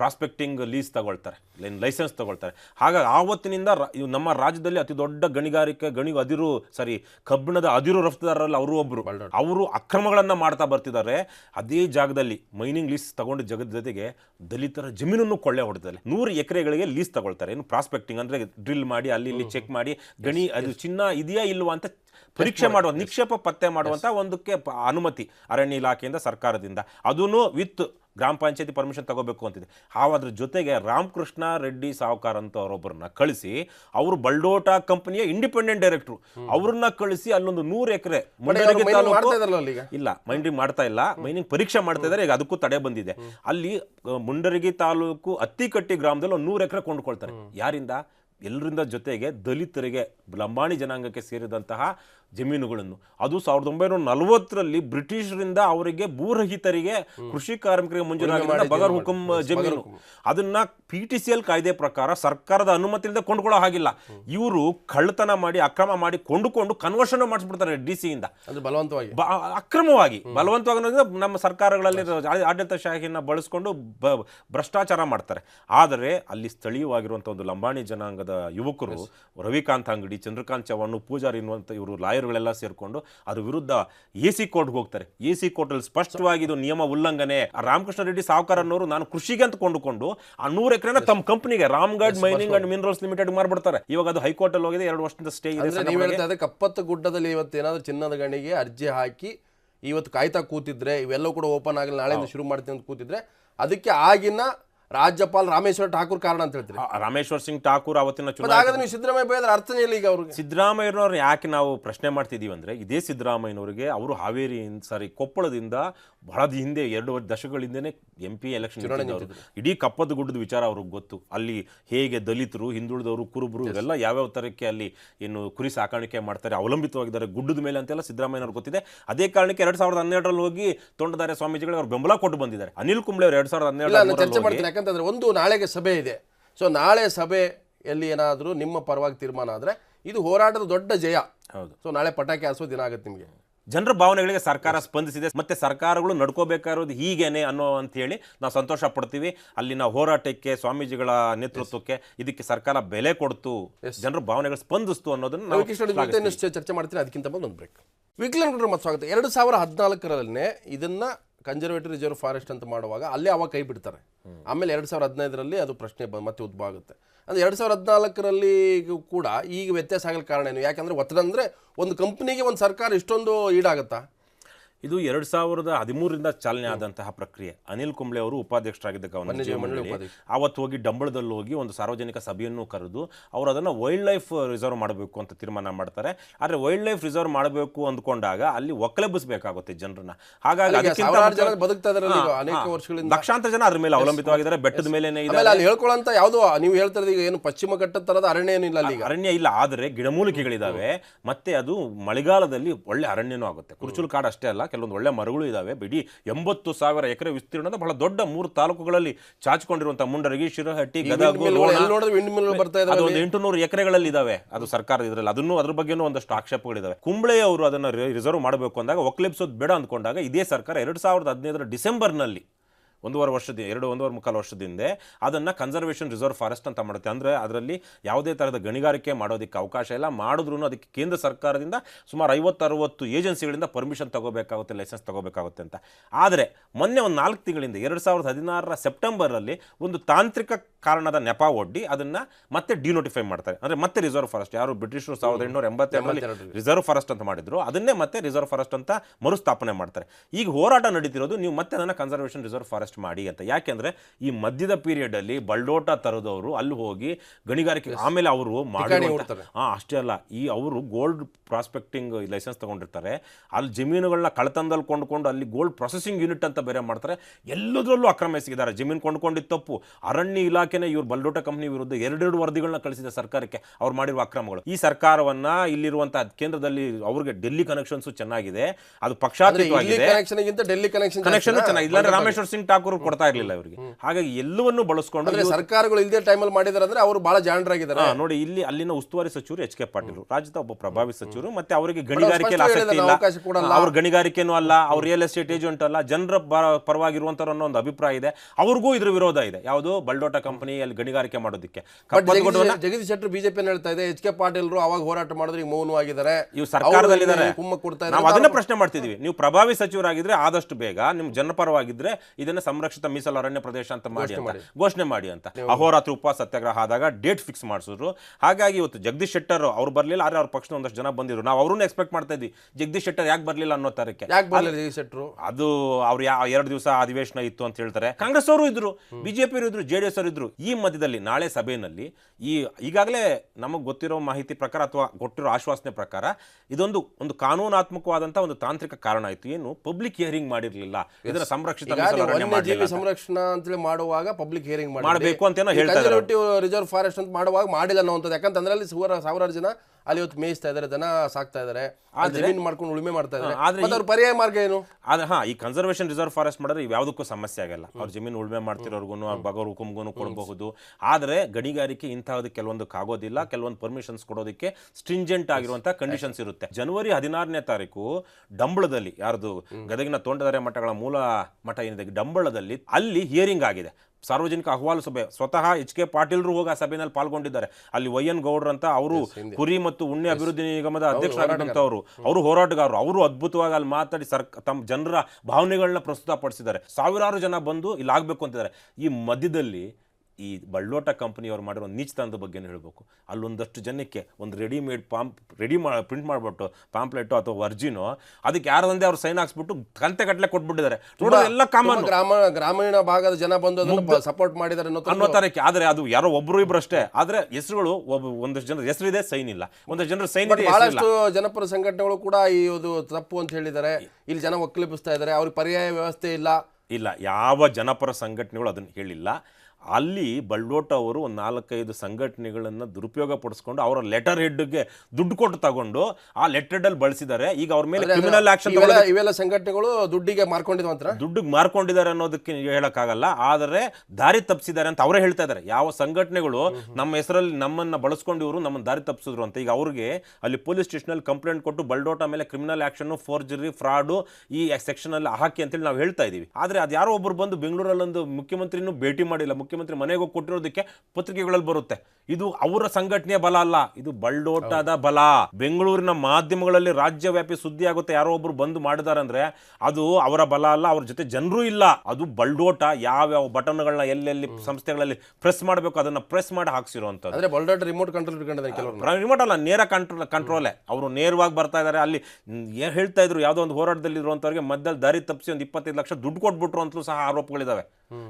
ಪ್ರಾಸ್ಪೆಕ್ಟಿಂಗ್ ಲೀಸ್ ತಗೊಳ್ತಾರೆ. ಲೈಸೆನ್ಸ್ ತಗೊಳ್ತಾರೆ. ಹಾಗಾಗಿ ಆವತ್ತಿನಿಂದ ನಮ್ಮ ರಾಜ್ಯದಲ್ಲಿ ಅತಿ ದೊಡ್ಡ ಗಣಿಗಾರಿಕೆ ಗಣಿ ಅದಿರು ಸಾರಿ ಕಬ್ಬಿಣದ ಅದಿರು ರಫ್ತುದಾರರಲ್ಲಿ ಅವರು ಒಬ್ರು. ಅವರು ಅಕ್ರಮಗಳನ್ನ ಮಾಡ್ತಾ ಬರ್ತಿದ್ದಾರೆ ಅದೇ ಜಾಗದಲ್ಲಿ ಮೈನಿಂಗ್ ಲೀಸ್ ತಗೊಂಡು ಜಗದ ಜೊತೆಗೆ ದಲಿತರ ಜಮೀನನ್ನು ಕೊಳ್ಳೆ ಹೊಡೆದಿದ್ದಾರೆ. ನೂರು ಎಕರೆಗಳಿಗೆ ಲೀಸ್ ತಗೊಳ್ತಾರೆ. ಏನು ಪ್ರಾಸ್ಪೆಕ್ಟಿಂಗ್ ಅಂದ್ರೆ ಡ್ರಿಲ್ ಮಾಡಿ ಅಲ್ಲಿ ಇಲ್ಲಿ ಚೆಕ್ ಮಾಡಿ ಗಣಿ ಅದು ಚಿನ್ನ ಇದೆಯಾ ಇಲ್ವಾ ಅಂತ ಪರೀಕ್ಷೆ ಮಾಡುವ ನಿಕ್ಷೇಪ ಪತ್ತೆ ಮಾಡುವಂತ ಒಂದಕ್ಕೆ ಅನುಮತಿ ಅರಣ್ಯ ಇಲಾಖೆಯಿಂದ ಸರ್ಕಾರದಿಂದ. ಅದೂ ವಿತ್ ಗ್ರಾಮ ಪಂಚಾಯತಿ ಪರ್ಮಿಷನ್ ತಗೋಬೇಕು ಅಂತಿದೆ. ಅದ್ರ ಜೊತೆಗೆ ರಾಮಕೃಷ್ಣ ರೆಡ್ಡಿ ಸಾವುಕಾರ್ ಅಂತ ಅವರೊಬ್ಬರನ್ನ ಕಳಿಸಿ ಅವರು ಬಲ್ಡೋಟಾ ಕಂಪನಿಯ ಇಂಡಿಪೆಂಡೆಂಟ್ ಡೈರೆಕ್ಟ್ರು ಅವ್ರನ್ನ ಕಳಿಸಿ ಅಲ್ಲೊಂದು ನೂರು ಎಕರೆ ಇಲ್ಲ ಮೈನಿಂಗ್ ಮಾಡ್ತಾ ಇಲ್ಲ. ಮೈನಿಂಗ್ ಪರೀಕ್ಷೆ ಮಾಡ್ತಾ ಇದ್ದಾರೆ ಈಗ ಅದಕ್ಕೂ ತಡೆ ಬಂದಿದೆ. ಅಲ್ಲಿ ಮುಂಡರಗಿ ತಾಲೂಕು ಅತ್ತಿಕಟ್ಟಿ ಗ್ರಾಮದಲ್ಲಿ ಒಂದು ನೂರು ಎಕರೆ ಕೊಂಡ್ಕೊಳ್ತಾರೆ. ಯಾರಿಂದ? ಎಲ್ಲರಿಂದ ಜೊತೆಗೆ ದಲಿತರಿಗೆ ಲಂಬಾಣಿ ಜನಾಂಗಕ್ಕೆ ಸೇರಿದಂತಹ ಜಮೀನುಗಳನ್ನು. ಅದು ಸಾವಿರದ ಒಂಬೈನೂರ ನಲವತ್ತರಲ್ಲಿ ಬ್ರಿಟಿಷರಿಂದ ಅವರಿಗೆ ಭೂರಹಿತರಿಗೆ ಕೃಷಿ ಕಾರ್ಮಿಕರಿಗೆ ಮಂಜೂರಾಗಿದ್ದ ಬಗರ್ ಹುಕುಂ ಜಮೀನು. ಅದನ್ನ ಪಿ ಟಿ ಸಿ ಎಲ್ ಕಾಯ್ದೆ ಪ್ರಕಾರ ಸರ್ಕಾರದ ಅನುಮತಿ ಇಲ್ಲದೆ ಕೊಂಡುಕೊಳ್ಳೋ ಹಾಗಿಲ್ಲ. ಇವರು ಕಳ್ಳತನ ಮಾಡಿ ಅಕ್ರಮ ಮಾಡಿ ಕೊಂಡುಕೊಂಡು ಕನ್ವರ್ಷನ್ ಮಾಡಿಸ್ಬಿಡ್ತಾರೆ ಡಿ ಸಿಯಿಂದ ಬಲವಂತವಾಗಿ. ಅಕ್ರಮವಾಗಿ. ಬಲವಂತವಾಗಿ ನಮ್ಮ ಸರ್ಕಾರಗಳಲ್ಲಿ ಆಡಳಿತ ಶಾಹಿನ ಬಳಸ್ಕೊಂಡು ಭ್ರಷ್ಟಾಚಾರ ಮಾಡ್ತಾರೆ. ಆದರೆ ಅಲ್ಲಿ ಸ್ಥಳೀಯವಾಗಿರುವಂತಹ ಒಂದು ಲಂಬಾಣಿ ಜನಾಂಗದ ಯುವಕರು ರವಿಕಾಂತ್ ಅಂಗಡಿ ಚಂದ್ರಕಾಂತ್ ಚವಾಣ್ ಪೂಜಾರಿ ಅನ್ನುವಂತ ಇವರು ಲಾಯರ್ಗಳೆಲ್ಲ ಸೇರ್ಕೊಂಡು ಅದ್ರ ವಿರುದ್ಧ ಎ ಸಿ ಕೋರ್ಟ್ಗೆ ಹೋಗ್ತಾರೆ. ಎ ಸಿ ಕೋರ್ಟಲ್ಲಿ ಸ್ಪಷ್ಟವಾಗಿ ಇದು ನಿಯಮ ಉಲ್ಲಂಘನೆ. ರಾಮಕೃಷ್ಣ ರೆಡ್ಡಿ ಸಾವುಕಾರ ಅನ್ನೋರು ನಾನು ಕೃಷಿಗೆ ಅಂತ ಕೊಂಡುಕೊಂಡು ಆ ನೂರು ಎಕರೆನ ತಮ್ಮ ಕಂಪನಿಗೆ Ramgarh mining and minerals limited ಮಾರ್ಬಿಡ್ತಾರೆ. ಇವಾಗ ಅದು ಹೈಕೋರ್ಟ್ ಅಲ್ಲಿ ಹೋಗಿದೆ ಎರಡು ವರ್ಷದಿಂದ ಸ್ಟೇ ಇದೆ ಕಪ್ಪತ್ತು ಗುಡ್ಡದಲ್ಲಿ ಇವತ್ತು ಏನಾದ್ರು ಚಿನ್ನದ ಗಣಿಗೆ ಅರ್ಜಿ ಹಾಕಿ ಇವತ್ತು ಕಾಯ್ತಾ ಕೂತಿದ್ರೆ ಇವೆಲ್ಲವೂ ಕೂಡ ಓಪನ್ ಆಗಲಿ ನಾಳೆಯಿಂದ ಶುರು ಮಾಡ್ತೀನಿ ಅಂತ ಕೂತಿದ್ರೆ ಅದಕ್ಕೆ ಆಗಿನ ರಾಜ್ಯಪಾಲ ರಾಮೇಶ್ವರ ಠಾಕೂರ್ ಕಾರಣ ಅಂತ ಹೇಳ್ತೀರಿ. ರಾಮೇಶ್ವರ್ ಸಿಂಗ್ ಠಾಕೂರ್ ಅವತ್ತಿನ ಚುನಾವಣೆ ನೀವು ಸಿದ್ದರಾಮಯ್ಯ ಬೈದ್ರೆ ಅರ್ಥನೇ ಇಲ್ಲ ಈಗ ಅವ್ರಿಗೆ. ಸಿದ್ದರಾಮಯ್ಯನವ್ರು ಯಾಕೆ ನಾವು ಪ್ರಶ್ನೆ ಮಾಡ್ತಿದ್ದೀವಿ ಅಂದ್ರೆ ಇದೇ ಸಿದ್ದರಾಮಯ್ಯನವರಿಗೆ ಅವರು ಹಾವೇರಿ ಸಾರಿ ಕೊಪ್ಪಳದಿಂದ ಬಹಳ ಹಿಂದೆ ಎರಡು ದಶಕಗಳ ಹಿಂದೆನೆ ಎಂ ಪಿ ಎಲೆಕ್ಷನ್ ಇಡೀ ಕಪ್ಪದ ಗುಡ್ಡದ ವಿಚಾರ ಅವ್ರಿಗೆ ಗೊತ್ತು. ಅಲ್ಲಿ ಹೇಗೆ ದಲಿತರು ಹಿಂದುಳಿದವರು ಕುರುಬರು ಇವೆಲ್ಲ ಯಾವ್ಯಾವ ತರಕ್ಕೆ ಅಲ್ಲಿ ಏನು ಕುರಿ ಸಾಕಾಣಿಕೆ ಮಾಡ್ತಾರೆ ಅವಲಂಬಿತವಾಗಿದ್ದಾರೆ ಗುಡ್ಡದ ಮೇಲೆ ಅಂತೆಲ್ಲ ಸಿದ್ದರಾಮಯ್ಯನವ್ರು ಗೊತ್ತಿದೆ. ಅದೇ ಕಾರಣಕ್ಕೆ ಎರಡ್ ಸಾವಿರದ ಹನ್ನೆರಡರಲ್ಲಿ ಹೋಗಿ ತೋಂಟದಾರ್ಯ ಸ್ವಾಮೀಜಿಗಳಿಗೆ ಅವ್ರು ಬೆಂಬಲ ಕೊಟ್ಟು ಬಂದಿದ್ದಾರೆ. ಅನಿಲ್ ಕುಂಬ್ಳೆ ಅವರು ಎರಡ್ ಸಾವಿರದ ಹನ್ನೆರಡು ಚರ್ಚೆ ಮಾಡ್ತೀನಿ. ಯಾಕಂತಂದ್ರೆ ಒಂದು ನಾಳೆಗೆ ಸಭೆ ಇದೆ. ಸೊ ನಾಳೆ ಸಭೆಯಲ್ಲಿ ಏನಾದರೂ ನಿಮ್ಮ ಪರವಾಗಿ ತೀರ್ಮಾನ ಆದರೆ ಇದು ಹೋರಾಟದ ದೊಡ್ಡ ಜಯ. ಹೌದು. ಸೊ ನಾಳೆ ಪಟಾಕಿ ಹಾಸೋ ದಿನ ಆಗುತ್ತೆ ನಿಮಗೆ. ಜನರ ಭಾವನೆಗಳಿಗೆ ಸರ್ಕಾರ ಸ್ಪಂದಿಸಿದೆ ಮತ್ತೆ ಸರ್ಕಾರಗಳು ನಡ್ಕೋಬೇಕಾಗಿರೋದು ಹೀಗೇನೆ ಅನ್ನೋ ಅಂತ ಹೇಳಿ ನಾವು ಸಂತೋಷ ಪಡ್ತೀವಿ. ಅಲ್ಲಿನ ಹೋರಾಟಕ್ಕೆ ಸ್ವಾಮೀಜಿಗಳ ನೇತೃತ್ವಕ್ಕೆ ಇದಕ್ಕೆ ಸರ್ಕಾರ ಬೆಲೆ ಕೊಡ್ತು ಜನರ ಭಾವನೆಗಳು ಸ್ಪಂದಿಸ್ತು ಅನ್ನೋದನ್ನ ನಾವು ಚರ್ಚೆ ಮಾಡ್ತೀನಿ ಅದಕ್ಕಿಂತ ಮೊದಲು ಒಂದು ಬ್ರೇಕ್ ವೀಕ್ಲಿ ಎನ್ಕೌಂಟರ್ ಮತ್ತೆ ಸ್ವಾಗತ. ಎರಡು ಸಾವಿರ ಹದಿನಾಲ್ಕರಲ್ಲೇ ಇದನ್ನ ಕನ್ಸರ್ವೇಟಿವ್ ರಿಸರ್ವ್ ಫಾರೆಸ್ಟ್ ಅಂತ ಮಾಡುವಾಗ ಅಲ್ಲೇ ಅವಾಗ ಕೈ ಬಿಡ್ತಾರೆ. ಆಮೇಲೆ ಎರಡು ಸಾವಿರದ ಹದಿನೈದರಲ್ಲಿ ಅದು ಪ್ರಶ್ನೆ ಮತ್ತೆ ಉದ್ಭವ ಆಗುತ್ತೆ. ಅಂದರೆ ಎರಡು ಸಾವಿರದ ಹದಿನಾಲ್ಕರಲ್ಲಿ ಕೂಡ ಈಗ ವ್ಯತ್ಯಾಸ ಆಗಲು ಕಾರಣ ಏನು? ಯಾಕಂದರೆ ಒತ್ತಡ ಅಂದರೆ ಒಂದು ಕಂಪ್ನಿಗೆ ಒಂದು ಸರ್ಕಾರ ಇಷ್ಟೊಂದು ಈಡಾಗುತ್ತಾ? ಇದು ಎರಡ್ ಸಾವಿರದ ಹದಿಮೂರರಿಂದ ಚಾಲನೆ ಆದಂತಹ ಪ್ರಕ್ರಿಯೆ. ಅನಿಲ್ ಕುಂಬ್ಳೆ ಅವರು ಉಪಾಧ್ಯಕ್ಷರಾಗಿದ್ದ ಮಂಡಳಿ ಅವತ್ತು ಹೋಗಿ ಡಂಬಳದಲ್ಲಿ ಹೋಗಿ ಒಂದು ಸಾರ್ವಜನಿಕ ಸಭೆಯನ್ನು ಕರೆದು ಅವರು ಅದನ್ನ ವೈಲ್ಡ್ ಲೈಫ್ ರಿಸರ್ವ್ ಮಾಡಬೇಕು ಅಂತ ತೀರ್ಮಾನ ಮಾಡ್ತಾರೆ. ಆದರೆ ವೈಲ್ಡ್ ಲೈಫ್ ರಿಸರ್ವ್ ಮಾಡಬೇಕು ಅಂದ್ಕೊಂಡಾಗ ಅಲ್ಲಿ ಒಕ್ಕಲೆಬ್ಬಿಸಬೇಕಾಗುತ್ತೆ ಜನರನ್ನ. ಹಾಗಾಗಿ ಲಕ್ಷಾಂತರ ಜನ ಅದ್ರ ಮೇಲೆ ಅವಲಂಬಿತವಾಗಿದ್ದಾರೆ ಬೆಟ್ಟದ ಮೇಲೆ ಹೇಳ್ಕೊಳ್ಳೋಂತ ಯಾವುದು ನೀವು ಹೇಳ್ತರೋದು ಈಗ ಏನು ಪಶ್ಚಿಮ ಘಟ್ಟದ ತರದ ಅರಣ್ಯ ಏನಿಲ್ಲ ಅಲ್ಲಿ ಈಗ. ಅರಣ್ಯ ಇಲ್ಲ ಆದರೆ ಗಿಡಮೂಲಿಕೆಗಳಿದಾವೆ. ಮತ್ತೆ ಅದು ಮಳೆಗಾಲದಲ್ಲಿ ಒಳ್ಳೆ ಅರಣ್ಯನೂ ಆಗುತ್ತೆ. ಕುರುಚುಲು ಕಾಡು ಅಷ್ಟೇ ಅಲ್ಲ ಕೆಲವೊಂದು ಒಳ್ಳೆ ಮರಗಳು ಇದಾವೆ. ಬಿಡಿ ಎಂಬತ್ತು ಸಾವಿರ ಎಕರೆ ವಿಸ್ತೀರ್ಣದ ಬಹಳ ದೊಡ್ಡ ಮೂರು ತಾಲೂಕುಗಳಲ್ಲಿ ಚಾಚಿಕೊಂಡಿರುವಂತಹ ಮುಂಡರಗಿ ಶಿರಹಟ್ಟಿ ಒಂದು ಎಂಟುನೂರು ಎಕರೆಗಳಲ್ಲಿ ಇದಾವೆ. ಅದು ಸರ್ಕಾರದ ಇದರಲ್ಲಿ. ಅದನ್ನು ಅದ್ರ ಬಗ್ಗೆನೂ ಒಂದಷ್ಟು ಆಕ್ಷೇಪಗಳಿದಾವೆ. ಕುಂಬಳೆ ಅವರು ಅದನ್ನ ರಿಸರ್ವ್ ಮಾಡಬೇಕು ಅಂದಾಗ ಒಕ್ಲಿಪ್ಸೋದು ಬೇಡ ಅಂದ್ಕೊಂಡಾಗ ಇದೇ ಸರ್ಕಾರ ಎರಡ್ ಸಾವಿರದ ಹದಿನೈದರ ಡಿಸೆಂಬರ್ನಲ್ಲಿ ಒಂದೂವರೆ ವರ್ಷದ ಎರಡು ಒಂದೂವರೆ ಮುಕ್ಕಾಲು ವರ್ಷದ ಹಿಂದೆ ಅದನ್ನ ಕನ್ಸರ್ವೇಷನ್ ರಿಸರ್ವ್ ಫಾರೆಸ್ಟ್ ಅಂತ ಮಾಡುತ್ತೆ. ಅಂದರೆ ಅದರಲ್ಲಿ ಯಾವುದೇ ಥರದ ಗಣಿಗಾರಿಕೆ ಮಾಡೋದಕ್ಕೆ ಅವಕಾಶ ಇಲ್ಲ. ಮಾಡಿದ್ರೂ ಅದಕ್ಕೆ ಕೇಂದ್ರ ಸರ್ಕಾರದಿಂದ ಸುಮಾರು ಐವತ್ತು ಅರವತ್ತು ಏಜೆನ್ಸಿಗಳಿಂದ ಪರ್ಮಿಷನ್ ತಗೋಬೇಕಾಗುತ್ತೆ ಲೈಸೆನ್ಸ್ ತಗೋಬೇಕಾಗುತ್ತೆ ಅಂತ. ಆದರೆ ಮೊನ್ನೆ ಒಂದು ನಾಲ್ಕು ತಿಂಗಳಿಂದ ಎರಡು ಸಾವಿರದ ಹದಿನಾರರ ಸೆಪ್ಟೆಂಬರಲ್ಲಿ ಒಂದು ತಾಂತ್ರಿಕ ಕಾರಣದ ನೆಪ ಒಡ್ಡಿ ಅದನ್ನು ಮತ್ತೆ ಡಿನೋಟಿಫೈ ಮಾಡ್ತಾರೆ. ಅಂದರೆ ಮತ್ತೆ ರಿಸರ್ವ್ ಫಾರೆಸ್ಟ್ ಯಾರು ಬ್ರಿಟಿಷರು ಸಾವಿರದ ಎಂಟುನೂರ ಎಂಬತ್ತೆರಡರಲ್ಲಿ. ರಿಸರ್ವ್ ಫಾರೆಸ್ಟ್ ಅಂತ ಮಾಡಿದ್ರು. ಅದನ್ನೇ ಮತ್ತೆ ರಿಸರ್ವ್ ಫಾರೆಸ್ಟ್ ಅಂತ ಮರುಸ್ಥಾಪನೆ ಮಾಡ್ತಾರೆ. ಈಗ ಹೋರಾಟ ನಡೀತಿರೋದು ನೀವು ಮತ್ತೆ ಅದನ್ನು ಕನ್ಸರ್ವೇಷನ್ ರಿಸರ್ವ್ ಫಾರೆಸ್ಟ್ ಮಾಡಿ ಅಂತ. ಯಾಕೆಂದ್ರೆ ಈ ಮಧ್ಯದ ಪೀರಿಯಡ್ ಅಲ್ಲಿ ಬಲ್ಡೋಟ ತರದವರು ಅಲ್ಲಿ ಹೋಗಿ ಗಣಿಗಾರಿಕೆ ಆಮೇಲೆ ಅವರು ಮಾಡಿ. ಹಾ ಅಷ್ಟೇ ಅಲ್ಲ. ಈ ಅವರು ಗೋಲ್ಡ್ ಪ್ರಾಸ್ಪೆಕ್ಟಿಂಗ್ ಲೈಸೆನ್ಸ್ ತಗೊಂಡಿರ್ತಾರೆ. ಅಲ್ಲಿ ಜಮೀನುಗಳನ್ನ ಕಳತಂದಲ್ಲಿ ಕೊಂಡ್ಕೊಂಡು ಅಲ್ಲಿ ಗೋಲ್ಡ್ ಪ್ರೊಸೆಸಿಂಗ್ ಯೂನಿಟ್ ಅಂತ ಬೇರೆ ಮಾಡ್ತಾರೆ. ಎಲ್ಲದರಲ್ಲೂ ಅಕ್ರಮ ಎಸಗಿದ್ದಾರೆ. ಜಮೀನು ಕೊಂಡ್ಕೊಂಡಿದ್ದ ತಪ್ಪು. ಅರಣ್ಯ ಇಲಾಖೆನೇ ಇವರು ಬಲ್ಡೋಟ ಕಂಪ್ನಿ ವಿರುದ್ಧ ಎರಡೆರಡು ವರದಿಗಳನ್ನ ಕಳಿಸಿದ ಸರ್ಕಾರಕ್ಕೆ. ಅವ್ರು ಮಾಡಿರುವ ಅಕ್ರಮಗಳು. ಈ ಸರ್ಕಾರವನ್ನ ಇಲ್ಲಿರುವಂತಹ ಕೇಂದ್ರದಲ್ಲಿ ಅವ್ರಿಗೆ ಡೆಲ್ಲಿ ಕನೆಕ್ಷನ್ಸ್ ಚೆನ್ನಾಗಿದೆ. ಅದು ಪಕ್ಷಾತೀತವಾಗಿದೆ. ಕನೆಕ್ಷನ್ ಕನೆಕ್ಷನ್ ಕನೆಕ್ಷನ್ ಚೆನ್ನಾಗಿ ಇಲ್ಲಾಂದ್ರೆ ರಾಮೇಶ್ವರ್ ಸಿಂಗ್ ಠಾಕೂರ್ ಕೊಡ್ತಾ ಇರ್ಲಿಲ್ಲ ಇವರಿಗೆ. ಹಾಗಾಗಿ ಎಲ್ಲವನ್ನೂ ಬಳಸ್ಕೊಂಡು ಸರ್ಕಾರಗಳು ಇಲ್ಲದೆ ಟೈಮಲ್ಲಿ ಮಾಡಿದಾರೆ ಅಂದ್ರೆ ಅವರು ಬಹಳ ಜಾಣರಾಗಿದ್ದಾರೆ ನೋಡಿ ಇಲ್ಲಿ ಅಲ್ಲಿನ ಉಸ್ತುವಾರಿ ಸಚಿವರು ಎಚ್ ಕೆ ಪಾಟೀಲ್ ರಾಜ್ಯದ ಒಬ್ಬ ಪ್ರಭಾವಿ ಸಚಿವರು ಮತ್ತೆ ಅವರಿಗೆ ಗಣಿಗಾರಿಕೆ ಆಸಕ್ತಿ ಇಲ್ಲ. ಅವ್ರ ಗಣಿಗಾರಿಕೆನೂ ಅಲ್ಲ ಅವ್ರ ರಿಯಲ್ ಎಸ್ಟೇಟ್ ಏಜೆಂಟ್ ಅಲ್ಲ ಜನರ ಪರವಾಗಿ ಪರವಾಗಿರುವಂತವ್ರ ಅನ್ನೋ ಒಂದು ಅಭಿಪ್ರಾಯ ಇದೆ. ಅವ್ರಿಗೂ ಇದ್ರ ವಿರೋಧ ಇದೆ. ಯಾವುದು ಬಲ್ಡೋಟ ಕಂಪನಿ ಅಲ್ಲಿ ಗಣಿಗಾರಿಕೆ ಮಾಡೋದಕ್ಕೆ. ಜಗದೀಶ್ ಶೆಟ್ಟರ್ ಬಿಜೆಪಿ ಹೇಳ್ತಾ ಇದೆ ಎಚ್ ಕೆ ಪಾಟೀಲ್ ಅವಾಗ ಹೋರಾಟ ಮಾಡಿದ್ರೆ ಮೌನವಾಗಿದ್ದಾರೆ. ಇವ್ ಸರ್ಕಾರದಲ್ಲಿದ್ದಾರೆ. ಕುಮ್ಮ ಕೊಡ್ತಾ ನಾವು ಇದ್ದಾರೆ ಅದನ್ನೇ ಪ್ರಶ್ನೆ ಮಾಡ್ತಿದೀವಿ. ನೀವು ಪ್ರಭಾವಿ ಸಚಿವರಾಗಿದ್ರೆ ಆದಷ್ಟು ಬೇಗ ನಿಮ್ ಜನಪರವಾಗಿದ್ರೆ ಇದನ್ನ ಸಂರಕ್ಷಿತ ಮೀಸಲು ಅರಣ್ಯ ಪ್ರದೇಶ ಅಂತ ಮಾಡಿ ಅಂತ. ಘೋಷಣೆ ಮಾಡಿ ಅಂತ. ಅಹೋರಾತ್ರಿ ಉಪವಾಸ ಸತ್ಯಾಗ್ರಹ ಆದಾಗ ಡೇಟ್ ಫಿಕ್ಸ್ ಮಾಡಿಸಿದ್ರು. ಹಾಗಾಗಿ ಇವತ್ತು ಜಗದೀಶ್ ಶೆಟ್ಟರ್ ಅವ್ರು ಬರಲಿಲ್ಲ ಆದ್ರೆ ಅವ್ರ ಪಕ್ಷದ ಒಂದಷ್ಟು ಜನ ಬಂದಿದ್ರು. ನಾವು ಅವ್ರನ್ನ ಎಕ್ಸ್ಪೆಕ್ಟ್ ಮಾಡ್ತಾ ಇದ್ವಿ. ಜಗದೀಶ್ ಶೆಟ್ಟರ್ ಯಾಕೆ ಬರಲಿಲ್ಲ ಅನ್ನೋ ತರಕ್ಕೆ? ಶೆಟ್ಟರು? ಅದು ಅವ್ರು ಎರಡು ದಿವಸ ಅಧಿವೇಶನ ಇತ್ತು ಅಂತ ಹೇಳ್ತಾರೆ. ಕಾಂಗ್ರೆಸ್ ಅವರು ಇದ್ರು. ಬಿಜೆಪಿ ಇದ್ರು ಜೆ ಡಿ ಎಸ್ ಅವರು ಇದ್ರು. ಈ ಮಧ್ಯದಲ್ಲಿ ನಾಳೆ ಸಭೆಯಲ್ಲಿ ಈ ಈಗಾಗಲೇ ನಮಗೆ ಗೊತ್ತಿರೋ ಮಾಹಿತಿ ಪ್ರಕಾರ ಅಥವಾ ಕೊಟ್ಟಿರೋ ಆಶ್ವಾಸನೆ ಪ್ರಕಾರ ಇದೊಂದು ಒಂದು ಕಾನೂನಾತ್ಮಕವಾದಂತಹ ಒಂದು ತಾಂತ್ರಿಕ ಕಾರಣ ಆಯ್ತು. ಏನು ಪಬ್ಲಿಕ್ ಹಿಯರಿಂಗ್ ಮಾಡಿರಲಿಲ್ಲ. ಇದರ ಸಂರಕ್ಷಿತ ವನ್ಯಜೀವಿ ಸಂರಕ್ಷಣಾ ಅಂತೇಳಿ ಮಾಡುವಾಗ ಪಬ್ಲಿಕ್ ಹಿಯರಿಂಗ್ ಮಾಡ್ಬೇಕು ಅಂತ ರಿಸರ್ವ್ ಫಾರೆಸ್ಟ್ ಅಂತ ಮಾಡುವಾಗ ಮಾಡಿಲ್ಲ ಅನ್ನೋಂಥದ್ದು ಯಾಕಂತಂದ್ರೆ ಅಲ್ಲಿ ಸಾವಿರಾರು ಜನ ಅಲ್ಲಿ ಇವತ್ತು ಮೇಯಿಸ್ತಾ ಇದ್ದಾರೆ ದನ ಸಾಕ್ತಾ ಇದ್ದಾರೆ ಜಮೀನು ಮಾಡ್ಕೊಂಡು ಉಳುಮೆ ಮಾಡ್ತಾ ಇದ್ದಾರೆ ಆದ್ರೆ ಅವ್ರ ಪರ್ಯಾಯ ಮಾರ್ಗ ಏನು? ಆದ್ರೆ ಹಾ ಈ ಕನ್ಸರ್ವೇಷನ್ ರಿಸರ್ವ್ ಫಾರೆಸ್ಟ್ ಮಾಡಿದ್ರೆ ಯಾವುದಕ್ಕೂ ಸಮಸ್ಯೆ ಆಗಲ್ಲ. ಅವ್ರ ಜಮೀನು ಉಳುಮೆ ಮಾಡ್ತಿರೋರ್ಗು ಬಗೋರ್ ಹುಕುಮ್ಗೂ ಕೊಡಬಹುದು. ಆದ್ರೆ ಗಣಿಗಾರಿಕೆ ಇಂತಹದ್ದು ಕೆಲವೊಂದಕ್ಕೆ ಆಗೋದಿಲ್ಲ ಕೆಲವೊಂದು ಪರ್ಮಿಷನ್ಸ್ ಕೊಡೋದಕ್ಕೆ ಸ್ಟ್ರಿಂಜೆಂಟ್ ಆಗಿರುವಂತಹ ಕಂಡೀಷನ್ಸ್ ಇರುತ್ತೆ. ಜನವರಿ ಹದಿನಾರನೇ ತಾರೀಕು ಡಂಬಳದಲ್ಲಿ ಯಾರ್ದು ಗದಗಿನ ತೋಂಟದಾರೆ ಮಠಗಳ ಮೂಲ ಮಠ ಏನಿದೆ ಡಂಬಳದಲ್ಲಿ ಅಲ್ಲಿ ಹಿಯರಿಂಗ್ ಆಗಿದೆ. ಸಾರ್ವಜನಿಕ ಅಹವಾಲು ಸಭೆ. ಸ್ವತಃ ಎಚ್ ಕೆ ಪಾಟೀಲ್ರು ಹೋಗಿ ಆ ಸಭೆಯಲ್ಲಿ ಪಾಲ್ಗೊಂಡಿದ್ದಾರೆ. ಅಲ್ಲಿ ವೈ ಎನ್ ಗೌಡ್ರ ಅಂತ ಅವರು ಕುರಿ ಮತ್ತು ಉಣ್ಣೆ ಅಭಿವೃದ್ಧಿ ನಿಗಮದ ಅಧ್ಯಕ್ಷರಾಗಿದ್ದಂಥವ್ರು ಅವರು ಹೋರಾಟಗಾರರು. ಅವರು ಅದ್ಭುತವಾಗಿ ಅಲ್ಲಿ ಮಾತಾಡಿ ಸರ್ ತಮ್ಮ ಜನರ ಭಾವನೆಗಳನ್ನ ಪ್ರಸ್ತುತಪಡಿಸಿದ್ದಾರೆ. ಸಾವಿರಾರು ಜನ ಬಂದು ಇಲ್ಲಿ ಆಗ್ಬೇಕು ಅಂತಿದ್ದಾರೆ. ಈ ಮಧ್ಯದಲ್ಲಿ ಈ ಬಳ್ಳೋಟ ಕಂಪನಿಯವರು ಮಾಡಿರೋ ನೀಚತನದ ಬಗ್ಗೆ ಹೇಳಬೇಕು. ಅಲ್ಲೊಂದಷ್ಟು ಜನಕ್ಕೆ ಒಂದು ರೆಡಿಮೇಡ್ ಪಾಂಪ್ ರೆಡಿ ಮಾ ಪ್ರಿಂಟ್ ಮಾಡಿಬಿಟ್ಟು ಪಾಂಪ್ಲೆಟು ಅಥವಾ ವರ್ಜಿನೋ ಅದಕ್ಕೆ ಯಾರದಂದೆ ಅವ್ರು ಸೈನ್ ಹಾಕ್ಸ್ಬಿಟ್ಟು ಕಂತೆ ಕಟ್ಟಲೆ ಕೊಟ್ಬಿಟ್ಟಿದ್ದಾರೆ. ಎಲ್ಲ ಕಾಮನ್ ಗ್ರಾಮ ಗ್ರಾಮೀಣ ಭಾಗದ ಜನ ಬಂದು ಸಪೋರ್ಟ್ ಮಾಡಿದ್ದಾರೆ ಅನ್ನೋ ತಾರೀಕೆ ತರಕ್ಕೆ ಆದ್ರೆ ಅದು ಯಾರೋ ಒಬ್ರು ಇಬ್ರು ಅಷ್ಟೇ. ಆದ್ರೆ ಹೆಸರುಗಳು ಒಬ್ಬ ಒಂದಷ್ಟು ಜನರ ಹೆಸರಿದೆ ಸೈನ್ ಇಲ್ಲ. ಒಂದಷ್ಟು ಜನರ ಸೈನ್ ಇದೆ ಬಹಳಷ್ಟು ಜನಪರ ಸಂಘಟನೆಗಳು ಕೂಡ ಈ ಒಂದು ತಪ್ಪು ಅಂತ ಹೇಳಿದ್ದಾರೆ. ಇಲ್ಲಿ ಜನ ಒಕ್ಕಲಿಪಿಸ್ತಾ ಇದ್ದಾರೆ. ಅವ್ರಿಗೆ ಪರ್ಯಾಯ ವ್ಯವಸ್ಥೆ ಇಲ್ಲ. ಇಲ್ಲ ಯಾವ ಜನಪರ ಸಂಘಟನೆಗಳು ಅದನ್ನು ಹೇಳಿಲ್ಲ. ಅಲ್ಲಿ ಬಳ್ಳೋಟ ಅವರು ಒಂದು ನಾಲ್ಕೈದು ಸಂಘಟನೆಗಳನ್ನು ದುರುಪಯೋಗ ಪಡಿಸ್ಕೊಂಡು ಅವರ ಲೆಟರ್ ಹೆಡ್ಗೆ ದುಡ್ಡು ಕೊಟ್ಟು ತಗೊಂಡು ಆ ಲೆಟರ್ ಅಲ್ಲಿ ಬಳಸಿದ್ದಾರೆ. ಈಗ ಅವ್ರ ಮೇಲೆ ಕ್ರಿಮಿನಲ್ ಆಕ್ಷನ್ ಇವೆಲ್ಲ ಸಂಘಟನೆಗಳು ದುಡ್ಡಿಗೆ ಮಾರ್ಕೊಂಡಿದ್ವಂತರ ದುಡ್ಡಿಗೆ ಮಾರ್ಕೊಂಡಿದ್ದಾರೆ ಅನ್ನೋದಕ್ಕೆ ಹೇಳಕ್ಕಾಗಲ್ಲ. ಆದರೆ ದಾರಿ ತಪ್ಪಿಸಿದ್ದಾರೆ ಅಂತ ಅವರೇ ಹೇಳ್ತಾ ಇದ್ದಾರೆ. ಯಾವ ಸಂಘಟನೆಗಳು ನಮ್ಮ ಹೆಸರಲ್ಲಿ ನಮ್ಮನ್ನ ಬಳಸ್ಕೊಂಡು ಇವರು ನಮ್ಮನ್ನ ದಾರಿ ತಪ್ಪಿಸಿದ್ರು ಅಂತ. ಈಗ ಅವ್ರಿಗೆ ಅಲ್ಲಿ ಪೊಲೀಸ್ ಸ್ಟೇಷನಲ್ಲಿ ಕಂಪ್ಲೇಂಟ್ ಕೊಟ್ಟು ಬಲ್ಡೋಟ ಮೇಲೆ ಕ್ರಿಮಿನಲ್ ಆಕ್ಷನ್ ಫೋರ್ಜರಿ ಫ್ರಾಡು ಈ ಸೆಕ್ಷನ್ ಅಲ್ಲಿ ಹಾಕಿ ಅಂತೇಳಿ ನಾವು ಹೇಳ್ತಾ ಇದೀವಿ. ಆದ್ರೆ ಅದು ಯಾರೋ ಒಬ್ರು ಬಂದು ಬೆಂಗಳೂರಲ್ಲಿ ಒಂದು ಮುಖ್ಯಮಂತ್ರಿನೂ ಭೇಟಿ ಮಾಡಿಲ್ಲ. ಮುಖ್ಯಮಂತ್ರಿ ಮನೆಗೆ ಹೋಗಿ ಕೊಟ್ಟಿರೋದಕ್ಕೆ ಪತ್ರಿಕೆಗಳಲ್ಲಿ ಬರುತ್ತೆ. ಇದು ಅವರ ಸಂಘಟನೆಯ ಬಲ ಅಲ್ಲ ಇದು ಬಲ್ಡೋಟದ ಬಲ. ಬೆಂಗಳೂರಿನ ಮಾಧ್ಯಮಗಳಲ್ಲಿ ರಾಜ್ಯವ್ಯಾಪಿ ಸುದ್ದಿ ಆಗುತ್ತೆ ಯಾರೋ ಒಬ್ರು ಬಂದು ಮಾಡಿದಾರಂದ್ರೆ ಅದು ಅವರ ಬಲ ಅಲ್ಲ ಅವ್ರ ಜೊತೆ ಜನರು ಇಲ್ಲ. ಅದು ಬಲ್ಡೋಟ ಯಾವ್ಯಾವ ಬಟನ್ಗಳನ್ನ ಎಲ್ಲೆಲ್ಲಿ ಸಂಸ್ಥೆಗಳಲ್ಲಿ ಪ್ರೆಸ್ ಮಾಡಬೇಕು ಅದನ್ನ ಪ್ರೆಸ್ ಮಾಡಿ ಹಾಕ್ಸಿರೋ ಅಂದ್ರೆ ಬಲ್ಡಾಟ್ ರಿಮೋಟ್ ಕಂಟ್ರೋಲ್ ರಿಮೋಟ್ ಅಲ್ಲ ನೇರ ಕಂಟ್ರೋಲ್ ಕಂಟ್ರೋಲೇ. ಅವರು ನೇರವಾಗಿ ಬರ್ತಾ ಇದ್ದಾರೆ ಅಲ್ಲಿ ಏನು ಹೇಳ್ತಾ ಇದ್ರು ಯಾವುದೋ ಒಂದು ಹೋರಾಟದಲ್ಲಿ ಇರುವಂತವ್ರಿಗೆ ಮಧ್ಯದಲ್ಲಿ ದಾರಿ ತಪ್ಪಿಸಿ ಒಂದು ಇಪ್ಪತ್ತೈದು ಲಕ್ಷ ದುಡ್ಡು ಕೊಟ್ಬಿಟ್ರು ಅಂತಲೂ ಸಹ ಆರೋಪಗಳಿದಾವೆ.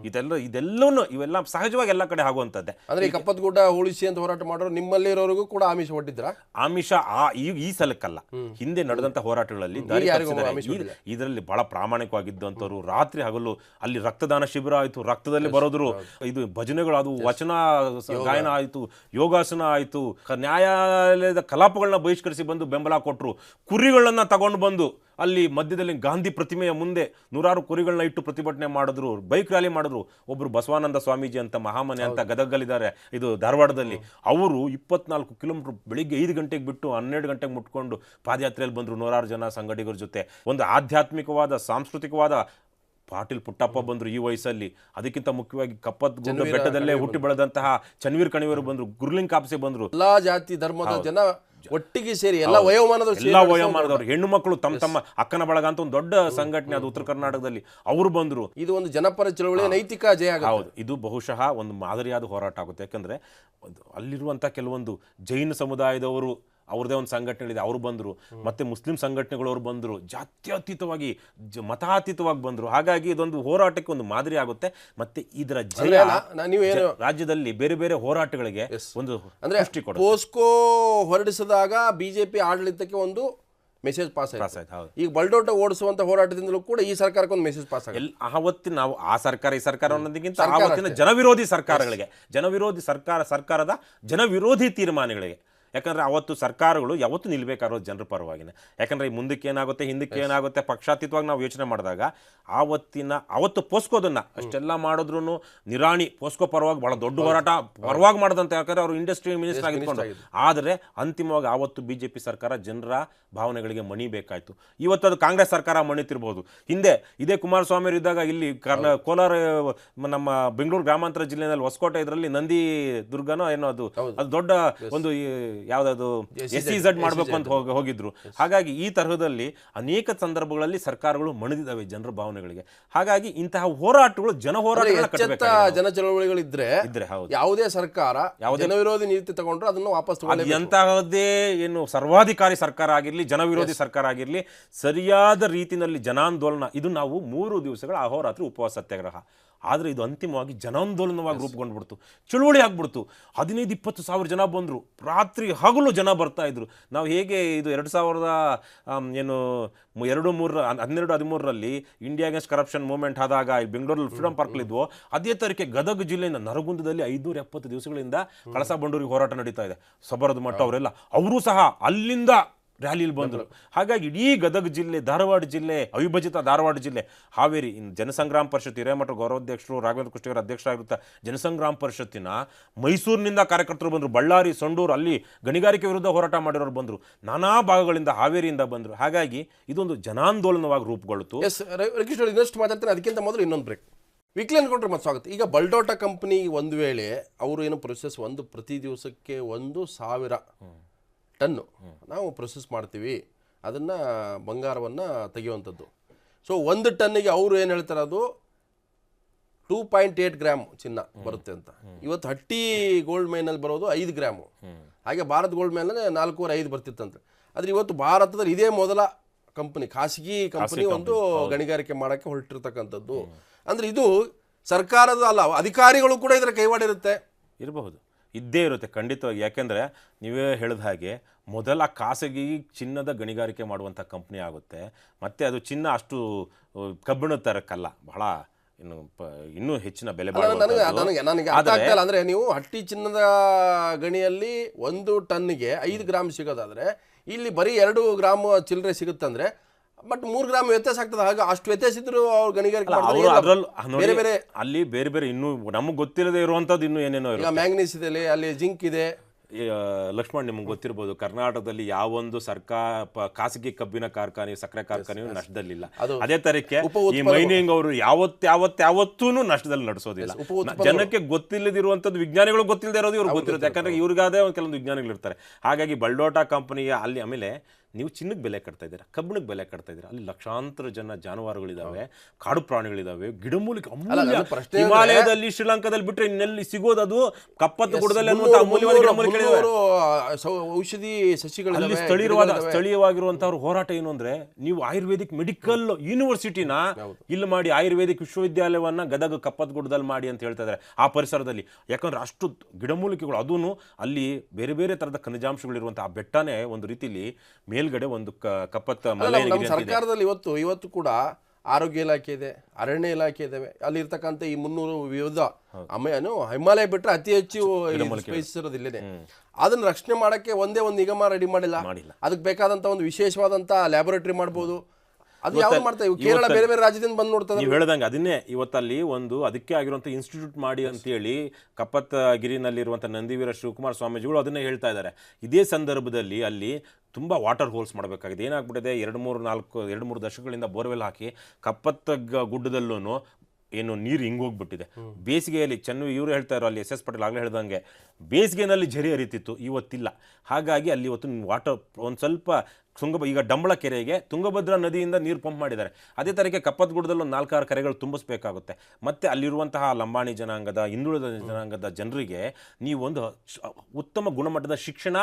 ಇದೆಲ್ಲ ಇದೆಲ್ಲವೂ ಇವೆಲ್ಲ ಸಹಜವಾಗಿ ಎಲ್ಲ ಕಡೆ ಆಗುವಂಥದ್ದೇ ಅಂದ್ರೆ ಈ ಕಪ್ಪತ್ ಗುಡ್ಡ ಉಳಿಸಿ ಅಂತ ಹೋರಾಟ ಮಾಡೋರು ನಿಮ್ಮಲ್ಲಿ ಇರೋರಿಗೂ ಕೂಡ ಆಮಿಷ ಒಡ್ಡಿದ್ರ? ಆಮಿಷ ಆ ಈ ಈ ಸಲಕ್ಕಲ್ಲ. ಹಿಂದೆ ನಡೆದಂತ ಹೋರಾಟಗಳಲ್ಲಿ ದಾರಿ ಯಾರಿಗೂ ತಪ್ಪಿಸಿದ್ದಾರೆ. ಆಮಿಷ ಈ- ಇದರಲ್ಲಿ ಬಹಳ ಪ್ರಾಮಾಣಿಕವಾಗಿದ್ದಂಥವ್ರು ರಾತ್ರಿ ಹಗಲು ಅಲ್ಲಿ ರಕ್ತದಾನ ಶಿಬಿರ ಆಯ್ತು ರಕ್ತದಲ್ಲಿ ಬರೋದ್ರು ಇದು ಭಜನೆಗಳು ಅದು ವಚನ ಸ- ಗಾಯನ ಆಯ್ತು ಯೋಗಾಸನ ಆಯ್ತು ಕ- ನ್ಯಾಯಾಲಯದ ಕಲಾಪಗಳನ್ನ ಬಹಿಷ್ಕರಿಸಿ ಬಂದು ಬೆಂಬಲ ಕೊಟ್ಟರು ಕುರಿಗಳನ್ನ ತಗೊಂಡು ಬಂದು ಅಲ್ಲಿ ಮಧ್ಯದಲ್ಲಿ ಗಾಂಧಿ ಪ್ರತಿಮೆಯ ಮುಂದೆ ನೂರಾರು ಕುರಿಗಳನ್ನ ಇಟ್ಟು ಪ್ರತಿಭಟನೆ ಮಾಡಿದ್ರು ಬೈಕ್ ರ್ಯಾಲಿ ಮಾಡಿದ್ರು. ಒಬ್ರು ಬಸವಾನಂದ ಸ್ವಾಮೀಜಿ ಅಂತ ಮಹಾಮನೆ ಅಂತ ಗದಗಲ್ಲಿದ್ದಾರೆ. ಇದು ಧಾರವಾಡದಲ್ಲಿ. ಅವರು ಇಪ್ಪತ್ನಾಲ್ಕು ಕಿಲೋಮೀಟರ್ ಬೆಳಿಗ್ಗೆ ಐದು ಗಂಟೆಗೆ ಬಿಟ್ಟು ಹನ್ನೆರಡು ಗಂಟೆಗೆ ಮುಟ್ಕೊಂಡು ಪಾದಯಾತ್ರೆಯಲ್ಲಿ ಬಂದರು ನೂರಾರು ಜನ ಸಂಗಡಿಗರ ಜೊತೆ. ಒಂದು ಆಧ್ಯಾತ್ಮಿಕವಾದ ಸಾಂಸ್ಕೃತಿಕವಾದ ಪಾಟೀಲ್ ಪುಟ್ಟಪ್ಪ ಬಂದ್ರು ಈ ವಯಸ್ಸಲ್ಲಿ. ಅದಕ್ಕಿಂತ ಮುಖ್ಯವಾಗಿ ಕಪ್ಪತ್ ಗುಡ್ಡ ಬೆಟ್ಟದಲ್ಲೇ ಹುಟ್ಟಿ ಬೆಳೆದಂತಹ ಚನ್ವೀರ್ ಕಣಿವರು ಬಂದ್ರು ಗುರ್ಲಿಂಗ್ ಕಾಪ್ಸೆ ಬಂದ್ರು. ಎಲ್ಲಾ ಜಾತಿ ಧರ್ಮದ ಜನ ಒಟ್ಟಿಗೆ ಸೇರಿ ಎಲ್ಲ ವಯೋಮಾನದ ಎಲ್ಲ ವಯೋಮಾನದವರು. ಹೆಣ್ಣು ಮಕ್ಕಳು ತಮ್ಮ ತಮ್ಮ ಅಕ್ಕನ ಬಳಗ ಅಂತ ಒಂದು ದೊಡ್ಡ ಸಂಘಟನೆ ಅದು ಉತ್ತರ ಕರ್ನಾಟಕದಲ್ಲಿ. ಅವರು ಬಂದ್ರು. ಇದು ಒಂದು ಜನಪರ ಚಳವಳಿ ನೈತಿಕ ಜಯ ಹೌದು. ಇದು ಬಹುಶಃ ಒಂದು ಮಾದರಿಯಾದ ಹೋರಾಟ ಆಗುತ್ತೆ. ಯಾಕಂದ್ರೆ ಅಲ್ಲಿರುವಂತಹ ಅಲ್ಲಿರುವಂಥ ಕೆಲವೊಂದು ಜೈನ ಸಮುದಾಯದವರು ಅವ್ರದೇ ಒಂದು ಸಂಘಟನೆಗಳಿದೆ ಅವರು ಬಂದರು. ಮತ್ತೆ ಮುಸ್ಲಿಂ ಸಂಘಟನೆಗಳು ಅವ್ರು ಬಂದರು ಜಾತ್ಯತೀತವಾಗಿ ಜ ಮತಾತೀತವಾಗಿ ಬಂದರು. ಹಾಗಾಗಿ ಇದೊಂದು ಹೋರಾಟಕ್ಕೆ ಒಂದು ಮಾದರಿ ಆಗುತ್ತೆ. ಮತ್ತೆ ಇದರ ಜಯ ನಾ- ನಾ- ನೀವೇನು ರಾಜ್ಯದಲ್ಲಿ ಬೇರೆ ಬೇರೆ ಹೋರಾಟಗಳಿಗೆ ಒಂದು ಅಂದ್ರೆ ಪೋಸ್ಕೋ ಹೊರಡಿಸಿದಾಗ ಬಿಜೆಪಿ ಆಡಳಿತಕ್ಕೆ ಒಂದು ಮೆಸೇಜ್ ಪಾಸ್ ಪಾಸ್ ಆಯ್ತು ಹೌದು. ಈಗ ಬಲ್ಡೋಟ ಓಡಿಸುವಂತ ಹೋರಾಟದಿಂದಲೂ ಕೂಡ ಈ ಸರ್ಕಾರಕ್ಕೆ ಒಂದು ಮೆಸೇಜ್ ಪಾಸ್ ಆಗಿದೆ ಆವತ್ತಿನ ನಾವು ಆ ಸರ್ಕಾರ ಈ ಸರ್ಕಾರ ಅನ್ನೋದಕ್ಕಿಂತ ಆವತ್ತಿನ ಜನವಿರೋಧಿ ಸರ್ಕಾರಗಳಿಗೆ ಜನವಿರೋಧಿ ಸರ್ಕಾರ ಸರ್ಕಾರದ ಜನವಿರೋಧಿ ತೀರ್ಮಾನಗಳಿಗೆ ಯಾಕಂದ್ರೆ ಅವತ್ತು ಸರ್ಕಾರಗಳು ಯಾವತ್ತು ನಿಲ್ಬೇಕಾರೋ ಜನರ ಪರವಾಗಿನೇ. ಯಾಕಂದ್ರೆ ಈ ಮುಂದಕ್ಕೆ ಏನಾಗುತ್ತೆ ಹಿಂದಕ್ಕೆ ಏನಾಗುತ್ತೆ ಪಕ್ಷಾತೀತವಾಗಿ ನಾವು ಯೋಚನೆ ಮಾಡಿದಾಗ ಆವತ್ತಿನ ಅವತ್ತು ಪೋಸ್ಕೋದನ್ನ ಅಷ್ಟೆಲ್ಲ ಮಾಡಿದ್ರು ನಿರಾಣಿ ಪೋಸ್ಕೋ ಪರವಾಗಿ ಬಹಳ ದೊಡ್ಡ ಹೋರಾಟ ಪರವಾಗಿ ಮಾಡಿದಂತೆ ಯಾಕಂದ್ರೆ ಅವರು ಇಂಡಸ್ಟ್ರಿ ಮಿನಿಸ್ಟರ್ ಆಗಿದ್ಕೊಂಡು. ಆದರೆ ಅಂತಿಮವಾಗಿ ಆವತ್ತು ಬಿಜೆಪಿ ಸರ್ಕಾರ ಜನರ ಭಾವನೆಗಳಿಗೆ ಮಣಿ ಬೇಕಾಯ್ತು. ಇವತ್ತು ಅದು ಕಾಂಗ್ರೆಸ್ ಸರ್ಕಾರ ಮಣಿತಿರ್ಬೋದು. ಹಿಂದೆ ಇದೇ ಕುಮಾರಸ್ವಾಮಿ ಇದ್ದಾಗ ಇಲ್ಲಿ ಕರ್ನ ಕೋಲಾರ ನಮ್ಮ ಬೆಂಗಳೂರು ಗ್ರಾಮಾಂತರ ಜಿಲ್ಲೆಯಲ್ಲಿ ಹೊಸಕೋಟೆ ಇದರಲ್ಲಿ ನಂದಿ ದುರ್ಗನೋ ಏನೋ ಅದು ಅದು ದೊಡ್ಡ ಒಂದು ಈ ಯಾವ್ದದು ಎಸ್ ಸಿ ಝಡ್ ಮಾಡಬೇಕು ಅಂತ ಹೋಗಿ ಹೋಗಿದ್ರು. ಹಾಗಾಗಿ ಈ ತರಹದಲ್ಲಿ ಅನೇಕ ಸಂದರ್ಭಗಳಲ್ಲಿ ಸರ್ಕಾರಗಳು ಮಣಿದಿದ್ದಾವೆ ಜನರ ಭಾವನೆಗಳಿಗೆ. ಹಾಗಾಗಿ ಇಂತಹ ಹೋರಾಟಗಳು ಜನ ಹೋರಾಟ ಜನ ಚಳವಳಿಗಳಿದ್ರೆ ಇದ್ರೆ ಹೌದು. ಯಾವುದೇ ಸರ್ಕಾರ ಜನವಿರೋಧಿ ನೀತಿ ತಗೊಂಡ್ರು ಅದನ್ನು ವಾಪಸ್ ಎಂತಹದ್ದೇ ಏನು ಸರ್ವಾಧಿಕಾರಿ ಸರ್ಕಾರ ಆಗಿರಲಿ ಜನವಿರೋಧಿ ಸರ್ಕಾರ ಆಗಿರಲಿ ಸರಿಯಾದ ರೀತಿಯಲ್ಲಿ ಜನಾಂದೋಲನ. ಇದು ನಾವು ಮೂರು ದಿವಸಗಳ ಅಹೋರಾತ್ರಿ ಉಪವಾಸ ಸತ್ಯಾಗ್ರಹ. ಆದರೆ ಇದು ಅಂತಿಮವಾಗಿ ಜನಾಂದೋಲನವಾಗಿ ರೂಪುಗೊಂಡ್ಬಿಡ್ತು. ಚಳುವಳಿ ಆಗ್ಬಿಡ್ತು. ಹದಿನೈದು ಇಪ್ಪತ್ತು ಸಾವಿರ ಜನ ಬಂದರು. ರಾತ್ರಿ ಹಗಲು ಜನ ಬರ್ತಾ ಇದ್ರು. ನಾವು ಹೇಗೆ ಇದು ಎರಡು ಸಾವಿರದ ಏನು ಎರಡು ಮೂರ ಹನ್ನೆರಡು ಹದಿಮೂರರಲ್ಲಿ ಇಂಡಿಯಾ ಅಗೇನ್ಸ್ಟ್ ಕರಪ್ಷನ್ ಮೂವ್ಮೆಂಟ್ ಆದಾಗ ಬೆಂಗಳೂರಲ್ಲಿ ಫ್ರೀಡಮ್ ಪಾರ್ಕ್ಲಿದ್ವು ಅದೇ ತರಕ್ಕೆ ಗದಗ ಜಿಲ್ಲೆಯ ನರಗುಂದದಲ್ಲಿ ಐದುನೂರ ಎಪ್ಪತ್ತು ದಿವಸಗಳಿಂದ ಕಳಸಾ ಬಂಡೂರಿಗೆ ಹೋರಾಟ ನಡೀತಾ ಇದೆ. ಸಬರದ ಮಠ ಅವರೆಲ್ಲ. ಅವರು ಸಹ ಅಲ್ಲಿಂದ ರ್ಯಾಲಿಯಲ್ಲಿ ಬಂದರು. ಹಾಗಾಗಿ ಇಡೀ ಗದಗ ಜಿಲ್ಲೆ ಧಾರವಾಡ ಜಿಲ್ಲೆ ಅವಿಭಜಿತ ಧಾರವಾಡ ಜಿಲ್ಲೆ ಹಾವೇರಿ ಇನ್ನು ಜನಸಂಗ್ರಾಮ ಪರಿಷತ್ ಹಿರೇಮಠ ಗೌರವಾಧ್ಯಕ್ಷರು ರಾಘವೇಂದ್ರ ಕುಷ್ಟಿಯವರ ಅಧ್ಯಕ್ಷರಾಗಿರುತ್ತ ಜನಸಂಗ್ರಾಮ ಪರಿಷತ್ತಿನ ಮೈಸೂರಿನಿಂದ ಕಾರ್ಯಕರ್ತರು ಬಂದರು. ಬಳ್ಳಾರಿ ಸಂಡೂರು ಅಲ್ಲಿ ಗಣಿಗಾರಿಕೆ ವಿರುದ್ಧ ಹೋರಾಟ ಮಾಡಿರೋರು ಬಂದರು. ನಾನಾ ಭಾಗಗಳಿಂದ ಹಾವೇರಿಯಿಂದ ಬಂದರು. ಹಾಗಾಗಿ ಇದೊಂದು ಜನಾಂದೋಲನವಾಗಿ ರೂಪುಗೊಳ್ತು ಇನ್ನಷ್ಟು ಮಾತಾಡ್ತಾರೆ ಅದಕ್ಕಿಂತ ಮೊದಲು ಇನ್ನೊಂದು ಬ್ರೇಕ್ ವೀಕ್ಲಿ ಅನ್ಕೊಂಡ್ರೆ ಮತ್ತೆ ಸ್ವಾಗತ. ಈಗ ಬಲ್ಡೋಟ ಕಂಪ್ನಿ ಒಂದು ವೇಳೆ ಅವರು ಏನು ಪ್ರೊಸೆಸ್ ಒಂದು ಪ್ರತಿ ದಿವಸಕ್ಕೆ ಒಂದು ಸಾವಿರ ಟನ್ನು ನಾವು ಪ್ರೊಸೆಸ್ ಮಾಡ್ತೀವಿ. ಅದನ್ನು ಬಂಗಾರವನ್ನು ತೆಗೆಯುವಂಥದ್ದು. ಸೊ ಒಂದು ಟನ್ನಿಗೆ ಅವರು ಏನು ಹೇಳ್ತಾರೆ ಅದು? ಟೂ ಪಾಯಿಂಟ್ ಏಟ್ ಗ್ರಾಮ್ ಚಿನ್ನ ಬರುತ್ತೆ ಅಂತ. ಇವತ್ತು ಹಟ್ಟಿ ಗೋಲ್ಡ್ ಮೈನಲ್ಲಿ ಬರೋದು ಐದು ಗ್ರಾಮು ಹಾಗೆ ಭಾರತ್ ಗೋಲ್ಡ್ ಮೈನಲ್ಲಿ ನಾಲ್ಕೂವರೆ ಐದು ಬರ್ತಿತ್ತಂತೆ ಆದರೆ ಇವತ್ತು ಭಾರತದಲ್ಲಿ ಇದೇ ಮೊದಲ ಕಂಪನಿ ಖಾಸಗಿ ಕಂಪನಿ ಒಂದು ಗಣಿಗಾರಿಕೆ ಮಾಡೋಕ್ಕೆ ಹೊರಟಿರ್ತಕ್ಕಂಥದ್ದು. ಅಂದ್ರೆ ಇದು ಸರ್ಕಾರದ ಅಲ್ಲ ಅಧಿಕಾರಿಗಳು ಕೂಡ ಇದರ ಕೈವಾಡಿರುತ್ತೆ ಇರಬಹುದು. ಇದ್ದೇ ಇರುತ್ತೆ ಖಂಡಿತವಾಗಿ. ಯಾಕೆಂದರೆ ನೀವೇ ಹೇಳಿದ ಹಾಗೆ ಮೊದಲ ಖಾಸಗಿ ಚಿನ್ನದ ಗಣಿಗಾರಿಕೆ ಮಾಡುವಂಥ ಕಂಪ್ನಿ ಆಗುತ್ತೆ. ಮತ್ತು ಅದು ಚಿನ್ನ ಅಷ್ಟು ಕಬ್ಬಿಣ ಕಬ್ಬಿಣದ ತರಕ್ಕಲ್ಲ. ಬಹಳ ಇನ್ನು ಪ- ಇನ್ನೂ ಹೆಚ್ಚಿನ ಬೆಲೆ ನನಗೆ. ನನಗೆ ಅರ್ಥ ಆಗ್ತಾ ಅಂದ್ರೆ ನೀವು ಹಟ್ಟಿ ಚಿನ್ನದ ಗಣಿಯಲ್ಲಿ ಒಂದು ಟನ್ನಿಗೆ ಐದು ಗ್ರಾಮ್ ಸಿಗೋದಾದರೆ ಇಲ್ಲಿ ಬರೀ ಎರಡು ಗ್ರಾಮ್ ಚಿಲ್ಲರೆ ಸಿಗುತ್ತಂದ್ರೆ ಬಟ್ ಮೂರು ಗ್ರಾಮ್ ವ್ಯತ್ಯಾಸ ಆಗ್ತದೆ. ಹಾಗೆ ಅಷ್ಟು ವ್ಯತ್ಯಾಸ ಇದ್ರು ಅವ್ರು ಗಣಿಗಾರಿಕೆ ಮಾಡ್ತಾರೆ. ಅವರು ಅದ್ರಲ್ಲಿ ಬೇರೆ ಬೇರೆ ಅಲ್ಲಿ ಬೇರೆ ಬೇರೆ ಇನ್ನೂ ನಮಗೆ ಗೊತ್ತಿಲ್ಲದೆ ಇರುವಂತದ್ದು ಇನ್ನೂ ಏನೇನೋ ಈಗ ಮ್ಯಾಂಗ್ನೀಸ್ ಇದೆ ಅಲ್ಲಿ- ಜಿಂಕ್ ಇದೆ. ಲಕ್ಷ್ಮಣ್ ನಿಮ್ಗೆ ಗೊತ್ತಿರ್ಬೋದು ಕರ್ನಾಟಕದಲ್ಲಿ ಯಾವೊಂದು ಸರ್ಕಾರ ಖಾಸಗಿ ಕಬ್ಬಿನ ಕಾರ್ಖಾನೆ ಸಕ್ಕರೆ ಕಾರ್ಖಾನೆಯು ನಷ್ಟದಲ್ಲಿಲ್ಲ. ಅದೇ ತರಕ್ಕೆ ಈ ಮೈನಿಂಗ್ ಅವರು ಯಾವತ್ತು ಯಾವತ್ತು ಯಾವತ್ತೂ ನಷ್ಟದಲ್ಲಿ ನಡೆಸೋದಿಲ್ಲ. ಜನಕ್ಕೆ ಗೊತ್ತಿಲ್ಲದಿರುವಂಥದ್ದು ವಿಜ್ಞಾನಿಗಳು ಗೊತ್ತಿಲ್ಲದೆ ಇರೋದು ಇವ್ರಿಗೆ ಗೊತ್ತಿರುತ್ತೆ. ಯಾಕಂದ್ರೆ ಇವ್ರಿಗಾದೇ ಒಂದು ಕೆಲವೊಂದು ವಿಜ್ಞಾನಿಗಳು ಇರ್ತಾರೆ ಹಾಗಾಗಿ ಬಲ್ಡೋಟಾ ಕಂಪನಿಯ ಅಲ್ಲಿ ಆಮೇಲೆ ನೀವು ಚಿನ್ನಕ್ಕೆ ಬೆಲೆ ಕಟ್ತಾ ಇದ್ದೀರಾ ಕಬ್ಬಿಣಕ್ಕೆ ಬೆಲೆ ಕಟ್ತಾ ಇದ್ದೀರಾ ಅಲ್ಲಿ ಲಕ್ಷಾಂತರ ಜನ ಜಾನುವಾರುಗಳಿದ್ದಾವೆ ಕಾಡು ಪ್ರಾಣಿಗಳಿದ್ದಾವೆ ಗಿಡಮೂಲಿಕೆ ಅಮೂಲ್ಯ. ಹಿಮಾಲಯದಲ್ಲಿ ಶ್ರೀಲಂಕಾದಲ್ಲಿ ಬಿಟ್ಟರೆ ಇನ್ನೆಲ್ಲಿ ಸಿಗೋದು ಅದು? ಕಪ್ಪತ್ತು ಗುಡದಲ್ಲಿ ಔಷಧಿ ಸಸಿಗಳಲ್ಲಿ ಸ್ಥಳೀಯವಾದ ಸ್ಥಳೀಯವಾಗಿರುವಂತಹ ಹೋರಾಟ ಏನು ಅಂದ್ರೆ ನೀವು ಆಯುರ್ವೇದಿಕ್ ಮೆಡಿಕಲ್ ಯೂನಿವರ್ಸಿಟಿನ ಇಲ್ಲಿ ಮಾಡಿ ಆಯುರ್ವೇದಿಕ್ ವಿಶ್ವವಿದ್ಯಾಲಯವನ್ನ ಗದಗ ಕಪ್ಪತ್ಗುಡ್ಡದಲ್ಲಿ ಮಾಡಿ ಅಂತ ಹೇಳ್ತಾ ಇದ್ದಾರೆ ಆ ಪರಿಸರದಲ್ಲಿ. ಯಾಕಂದ್ರೆ ಅಷ್ಟು ಗಿಡಮೂಲಿಕೆಗಳು ಅದೂ ಅಲ್ಲಿ ಬೇರೆ ಬೇರೆ ತರದ ಖನಿಜಾಂಶಗಳಿರುವಂತಹ ಆ ಬೆಟ್ಟನೇ ಒಂದು ರೀತಿಲಿ ಮೇಲ್ಗಡೆ ಒಂದು ಕಪ್ಪತ್ತ. ಸರ್ಕಾರದಲ್ಲಿ ಇವತ್ತು ಇವತ್ತು ಕೂಡ ಆರೋಗ್ಯ ಇಲಾಖೆ ಇದೆ ಅರಣ್ಯ ಇಲಾಖೆ ಇದಾವೆ ಅಲ್ಲಿ ಇರ್ತಕ್ಕಂಥ ಈ ಮುನ್ನೂರು ವಿವಿಧ ಅಮ್ಮನು ಹಿಮಾಲಯ ಬಿಟ್ಟರೆ ಅತಿ ಹೆಚ್ಚು ಸ್ಪೇಸ್ ಇರೋದು ಇಲ್ಲೇನೆ ಅದನ್ನ ರಕ್ಷಣೆ ಮಾಡಕ್ಕೆ ಒಂದೇ ಒಂದು ನಿಗಮ ರೆಡಿ ಮಾಡಿಲ್ಲ. ಅದಕ್ಕೆ ಬೇಕಾದಂತ ಒಂದು ವಿಶೇಷವಾದಂತ ಲ್ಯಾಬೊರೇಟರಿ ಮಾಡ್ಬೋದು. ಅದು ಯಾವ್ದು ಮಾಡ್ತಾ ಇವು? ಕೇರಳ ಬೇರೆ ಬೇರೆ ರಾಜ್ಯದಿಂದ ಬಂದು ನೋಡ್ತಾರೆ ನೀವು ಹೇಳ್ದಂಗೆ ಅದನ್ನೇ ಇವತ್ತಲ್ಲಿ ಒಂದು ಅದಕ್ಕೆ ಆಗಿರುವಂಥ ಇನ್ಸ್ಟಿಟ್ಯೂಟ್ ಮಾಡಿ ಅಂತೇಳಿ ಕಪ್ಪತ್ತಗಿರಿನಲ್ಲಿರುವಂಥ ನಂದಿವೀರ ಶಿವಕುಮಾರ ಸ್ವಾಮೀಜಿಗಳು ಅದನ್ನೇ ಹೇಳ್ತಾ ಇದ್ದಾರೆ. ಇದೇ ಸಂದರ್ಭದಲ್ಲಿ ಅಲ್ಲಿ ತುಂಬ ವಾಟರ್ ಹೋಲ್ಸ್ ಮಾಡಬೇಕಾಗಿದೆ. ಏನಾಗ್ಬಿಟ್ಟಿದೆ? ಎರಡು ಮೂರು ನಾಲ್ಕು ಎರಡು ಮೂರು ದಶಕಗಳಿಂದ ಬೋರ್ವೆಲ್ ಹಾಕಿ ಕಪ್ಪತ್ತ ಗುಡ್ಡದಲ್ಲೂ ಏನು ನೀರು ಹಿಂಗೋಗ್ಬಿಟ್ಟಿದೆ ಬೇಸಿಗೆಯಲ್ಲಿ ಚೆನ್ನ ಇವರು ಹೇಳ್ತಾ ಇರೋ ಅಲ್ಲಿ ಎಸ್ ಎಸ್ ಪಟೇಲ್ ಆಗಲೇ ಹೇಳ್ದಂಗೆ ಬೇಸಿಗೆನಲ್ಲಿ ಝರಿ ಹರಿತಿತ್ತು. ಇವತ್ತಿಲ್ಲ. ಹಾಗಾಗಿ ಅಲ್ಲಿ ಇವತ್ತು ವಾಟರ್ ಒಂದು ಸ್ವಲ್ಪ ತುಂಗಭ, ಈಗ ಡಂಬಳ ಕೆರೆಗೆ ತುಂಗಭದ್ರಾ ನದಿಯಿಂದ ನೀರು ಪಂಪ್ ಮಾಡಿದ್ದಾರೆ. ಅದೇ ತರಕ್ಕೆ ಒಂದು ನಾಲ್ಕಾರು ಕೆರೆಗಳು ತುಂಬಿಸ್ಬೇಕಾಗುತ್ತೆ. ಮತ್ತೆ ಅಲ್ಲಿರುವಂತಹ ಲಂಬಾಣಿ ಜನಾಂಗದ, ಹಿಂದುಳಿದ ಜನಾಂಗದ ಜನರಿಗೆ ನೀವು ಒಂದು ಉತ್ತಮ ಗುಣಮಟ್ಟದ ಶಿಕ್ಷಣ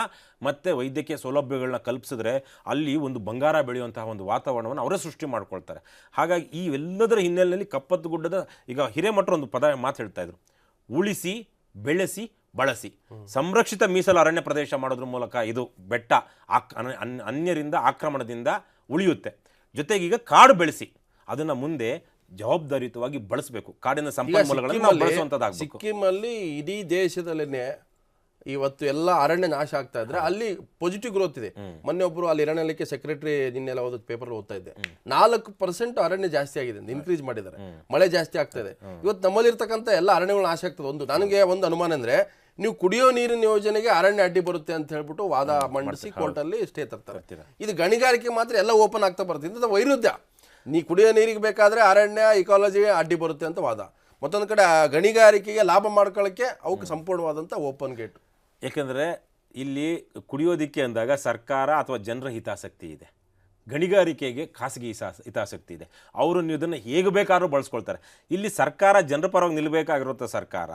ಮತ್ತು ವೈದ್ಯಕೀಯ ಸೌಲಭ್ಯಗಳನ್ನ ಕಲ್ಪಿಸಿದ್ರೆ ಅಲ್ಲಿ ಒಂದು ಬಂಗಾರ ಬೆಳೆಯುವಂತಹ ಒಂದು ವಾತಾವರಣವನ್ನು ಅವರೇ ಸೃಷ್ಟಿ ಮಾಡ್ಕೊಳ್ತಾರೆ. ಹಾಗಾಗಿ ಈ ಎಲ್ಲದರ ಹಿನ್ನೆಲೆಯಲ್ಲಿ ಕಪ್ಪತ್ತುಗುಡ್ಡದ ಈಗ ಹಿರೇಮಠರು ಒಂದು ಪದ ಮಾತು ಹೇಳ್ತಾ ಇದ್ರು. ಉಳಿಸಿ, ಬೆಳೆಸಿ ಬಳಸಿ. ಸಂರಕ್ಷಿತ ಮೀಸಲು ಅರಣ್ಯ ಪ್ರದೇಶ ಮಾಡೋದ್ರ ಮೂಲಕ ಇದು ಬೆಟ್ಟ ಆಕ್ ಅನ್- ಅನ್ಯರಿಂದ ಆಕ್ರಮಣದಿಂದ ಉಳಿಯುತ್ತೆ. ಜೊತೆಗೆ ಈಗ ಕಾಡು ಬೆಳೆಸಿ. ಅದನ್ನ ಮುಂದೆ ಜವಾಬ್ದಾರಿಯುತವಾಗಿ ಬಳಸಬೇಕು. ಕಾಡಿನ ಸಂಪನ್ಮೂಲಗಳನ್ನು ಸಿಕ್ಕಿಂ ಅಲ್ಲಿ ಸಿಕ್ಕಿಮಲ್ಲಿ ಇಡೀ ದೇಶದಲ್ಲೇ ಇವತ್ತು ಎಲ್ಲ ಅರಣ್ಯ ನಾಶ ಆಗ್ತಾ ಇದ್ರೆ ಅಲ್ಲಿ ಪಾಸಿಟಿವ್ ಗ್ರೋತ್ ಇದೆ. ಮೊನ್ನೆ ಒಬ್ರು ಅಲ್ಲಿ ಅರಣ್ಯ ಇಲಾಖೆ ಸೆಕ್ರೆಟರಿ ನಿನ್ನೆಲ್ಲ ಓದೋದು ಪೇಪರ್ ಓದ್ತಾ ಇದ್ದೆ. ನಾಲ್ಕು ಪರ್ಸೆಂಟ್ ಅರಣ್ಯ ಜಾಸ್ತಿ ಆಗಿದೆ ಇನ್ಕ್ರೀಸ್ ಮಾಡಿದ್ದಾರೆ. ಮಳೆ ಜಾಸ್ತಿ ಆಗ್ತಾ ಇದೆ. ಇವತ್ತು ನಮ್ಮಲ್ಲಿರ್ತಕ್ಕಂಥ ಎಲ್ಲ ಅರಣ್ಯಗಳು ನಾಶ ಆಗ್ತದೆ. ಒಂದು ನನಗೆ ಒಂದು ಅನುಮಾನ ಅಂದ್ರೆ ನೀವು ಕುಡಿಯೋ ನೀರಿನ ಯೋಜನೆಗೆ ಅರಣ್ಯ ಅಡ್ಡಿ ಬರುತ್ತೆ ಅಂತ ಹೇಳ್ಬಿಟ್ಟು ವಾದ ಮಂಡಿಸಿ ಕೋರ್ಟಲ್ಲಿ ಸ್ಟೇ ತರ್ತಾರೆ. ಇದು ಗಣಿಗಾರಿಕೆ ಮಾತ್ರ ಎಲ್ಲ ಓಪನ್ ಆಗ್ತಾ ಬರುತ್ತೆ. ಇದು ವೈರುಧ್ಯ. ನೀ ಕುಡಿಯೋ ನೀರಿಗೆ ಬೇಕಾದ್ರೆ ಅರಣ್ಯ ಇಕಾಲಜಿಗೆ ಅಡ್ಡಿ ಬರುತ್ತೆ ಅಂತ ವಾದ. ಮತ್ತೊಂದು ಕಡೆ ಗಣಿಗಾರಿಕೆಗೆ ಲಾಭ ಮಾಡ್ಕೊಳ್ಳೋಕ್ಕೆ ಅವಕ್ಕೆ ಸಂಪೂರ್ಣವಾದಂಥ ಓಪನ್ ಗೇಟ್ ಏಕೆಂದರೆ ಇಲ್ಲಿ ಕುಡಿಯೋದಿಕ್ಕೆ ಅಂದಾಗ ಸರ್ಕಾರ ಅಥವಾ ಜನರ ಹಿತಾಸಕ್ತಿ ಇದೆ. ಗಣಿಗಾರಿಕೆಗೆ ಖಾಸಗಿ ಹಿತಾಸ ಹಿತಾಸಕ್ತಿ ಇದೆ. ಅವರು ಇದನ್ನು ಹೇಗೆ ಬೇಕಾದ್ರೂ ಬಳಸ್ಕೊಳ್ತಾರೆ. ಇಲ್ಲಿ ಸರ್ಕಾರ ಜನರ ಪರವಾಗಿ ನಿಲ್ಲಬೇಕಾಗಿರುವಂಥ ಸರ್ಕಾರ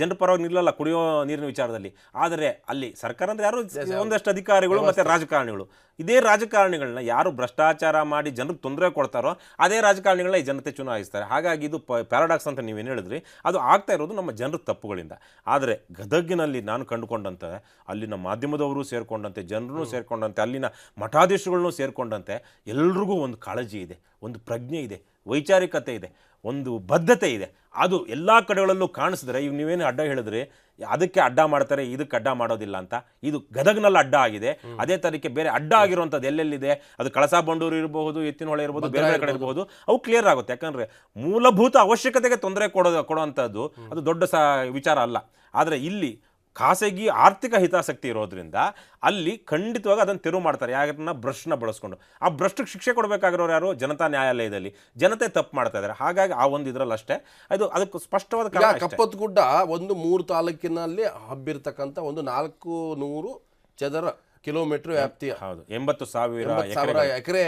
ಜನರ ಪರವಾಗಿ ನಿಲ್ಲಲ್ಲ ಕುಡಿಯೋ ನೀರಿನ ವಿಚಾರದಲ್ಲಿ. ಆದರೆ ಅಲ್ಲಿ ಸರ್ಕಾರ ಅಂದರೆ ಯಾರು? ಒಂದಷ್ಟು ಅಧಿಕಾರಿಗಳು ಮತ್ತು ರಾಜಕಾರಣಿಗಳು. ಇದೇ ರಾಜಕಾರಣಿಗಳನ್ನ ಯಾರು ಭ್ರಷ್ಟಾಚಾರ ಮಾಡಿ ಜನರಿಗೆ ತೊಂದರೆ ಕೊಡ್ತಾರೋ ಅದೇ ರಾಜಕಾರಣಿಗಳನ್ನ ಈ ಜನತೆ ಚುನಾಯಿಸ್ತಾರೆ. ಹಾಗಾಗಿ ಇದು ಪ್ಯಾರಾಡಾಕ್ಸ್ ಅಂತ ನೀವೇನು ಹೇಳಿದ್ರಿ ಅದು ಆಗ್ತಾ ಇರೋದು ನಮ್ಮ ಜನರ ತಪ್ಪುಗಳಿಂದ. ಆದರೆ ಗದಗಿನಲ್ಲಿ ನಾನು ಕಂಡುಕೊಂಡಂತೆ ಅಲ್ಲಿನ ಮಾಧ್ಯಮದವರು ಸೇರಿಕೊಂಡಂತೆ ಜನರು ಸೇರಿಕೊಂಡಂತೆ ಅಲ್ಲಿನ ಮಠಾಧೀಶಗಳನ್ನೂ ಸೇರಿಕೊಂಡಂತೆ ಎಲ್ರಿಗೂ ಒಂದು ಕಾಳಜಿ ಇದೆ ಒಂದು ಪ್ರಜ್ಞೆ ಇದೆ ವೈಚಾರಿಕತೆ ಇದೆ ಒಂದು ಬದ್ಧತೆ ಇದೆ. ಅದು ಎಲ್ಲ ಕಡೆಗಳಲ್ಲೂ ಕಾಣಿಸಿದ್ರೆ ಇವ್ ನೀವೇನು ಅಡ್ಡ ಹೇಳಿದ್ರಿ ಅದಕ್ಕೆ ಅಡ್ಡ ಮಾಡ್ತಾರೆ ಇದಕ್ಕೆ ಅಡ್ಡ ಮಾಡೋದಿಲ್ಲ ಅಂತ. ಇದು ಗದಗ್ನಲ್ಲಿ ಅಡ್ಡ ಆಗಿದೆ. ಅದೇ ತರಕ್ಕೆ ಬೇರೆ ಅಡ್ಡ ಆಗಿರುವಂಥದ್ದು ಎಲ್ಲೆಲ್ಲಿದೆ? ಅದು ಕಳಸಾ ಬಂಡೂರು ಇರಬಹುದು ಎತ್ತಿನಹೊಳೆ ಇರಬಹುದು ಬೇರೆ ಬೇರೆ ಕಡೆ ಇರಬಹುದು. ಅವು ಕ್ಲಿಯರ್ ಆಗುತ್ತೆ. ಯಾಕಂದರೆ ಮೂಲಭೂತ ಅವಶ್ಯಕತೆಗೆ ತೊಂದರೆ ಕೊಡೋ ಕೊಡುವಂಥದ್ದು ಅದು ದೊಡ್ಡ ಸ ವಿಚಾರ ಅಲ್ಲ. ಆದರೆ ಇಲ್ಲಿ ಖಾಸಗಿ ಆರ್ಥಿಕ ಹಿತಾಸಕ್ತಿ ಇರೋದ್ರಿಂದ ಅಲ್ಲಿ ಖಂಡಿತವಾಗಿ ಅದನ್ನು ತೆರವು ಮಾಡ್ತಾರೆ. ಯಾಕಂದ್ರೆ ಬ್ರಷ್ನ ಬಳಸ್ಕೊಂಡು. ಆ ಭ್ರಷ್ಟಿಗೆ ಶಿಕ್ಷೆ ಕೊಡಬೇಕಾಗಿರೋರು ಯಾರು? ಜನತಾ ನ್ಯಾಯಾಲಯದಲ್ಲಿ. ಜನತೆ ತಪ್ಪು ಮಾಡ್ತಾ ಇದ್ದಾರೆ. ಹಾಗಾಗಿ ಆ ಒಂದು ಇದರಲ್ಲಿ ಅಷ್ಟೇ. ಅದು ಅದಕ್ಕೆ ಸ್ಪಷ್ಟವಾದ ಕಾರಣ. ಕಪ್ಪತ್ ಗುಡ್ಡ ಒಂದು ಮೂರು ತಾಲೂಕಿನಲ್ಲಿ ಹಬ್ಬಿರ್ತಕ್ಕಂಥ ಒಂದು ನಾಲ್ಕು ನೂರು ಚದರ ಕಿಲೋಮೀಟರ್ ವ್ಯಾಪ್ತಿ ಹೌದು. ಎಂಬತ್ತು ಸಾವಿರ ಸಾವಿರ ಎಕರೆ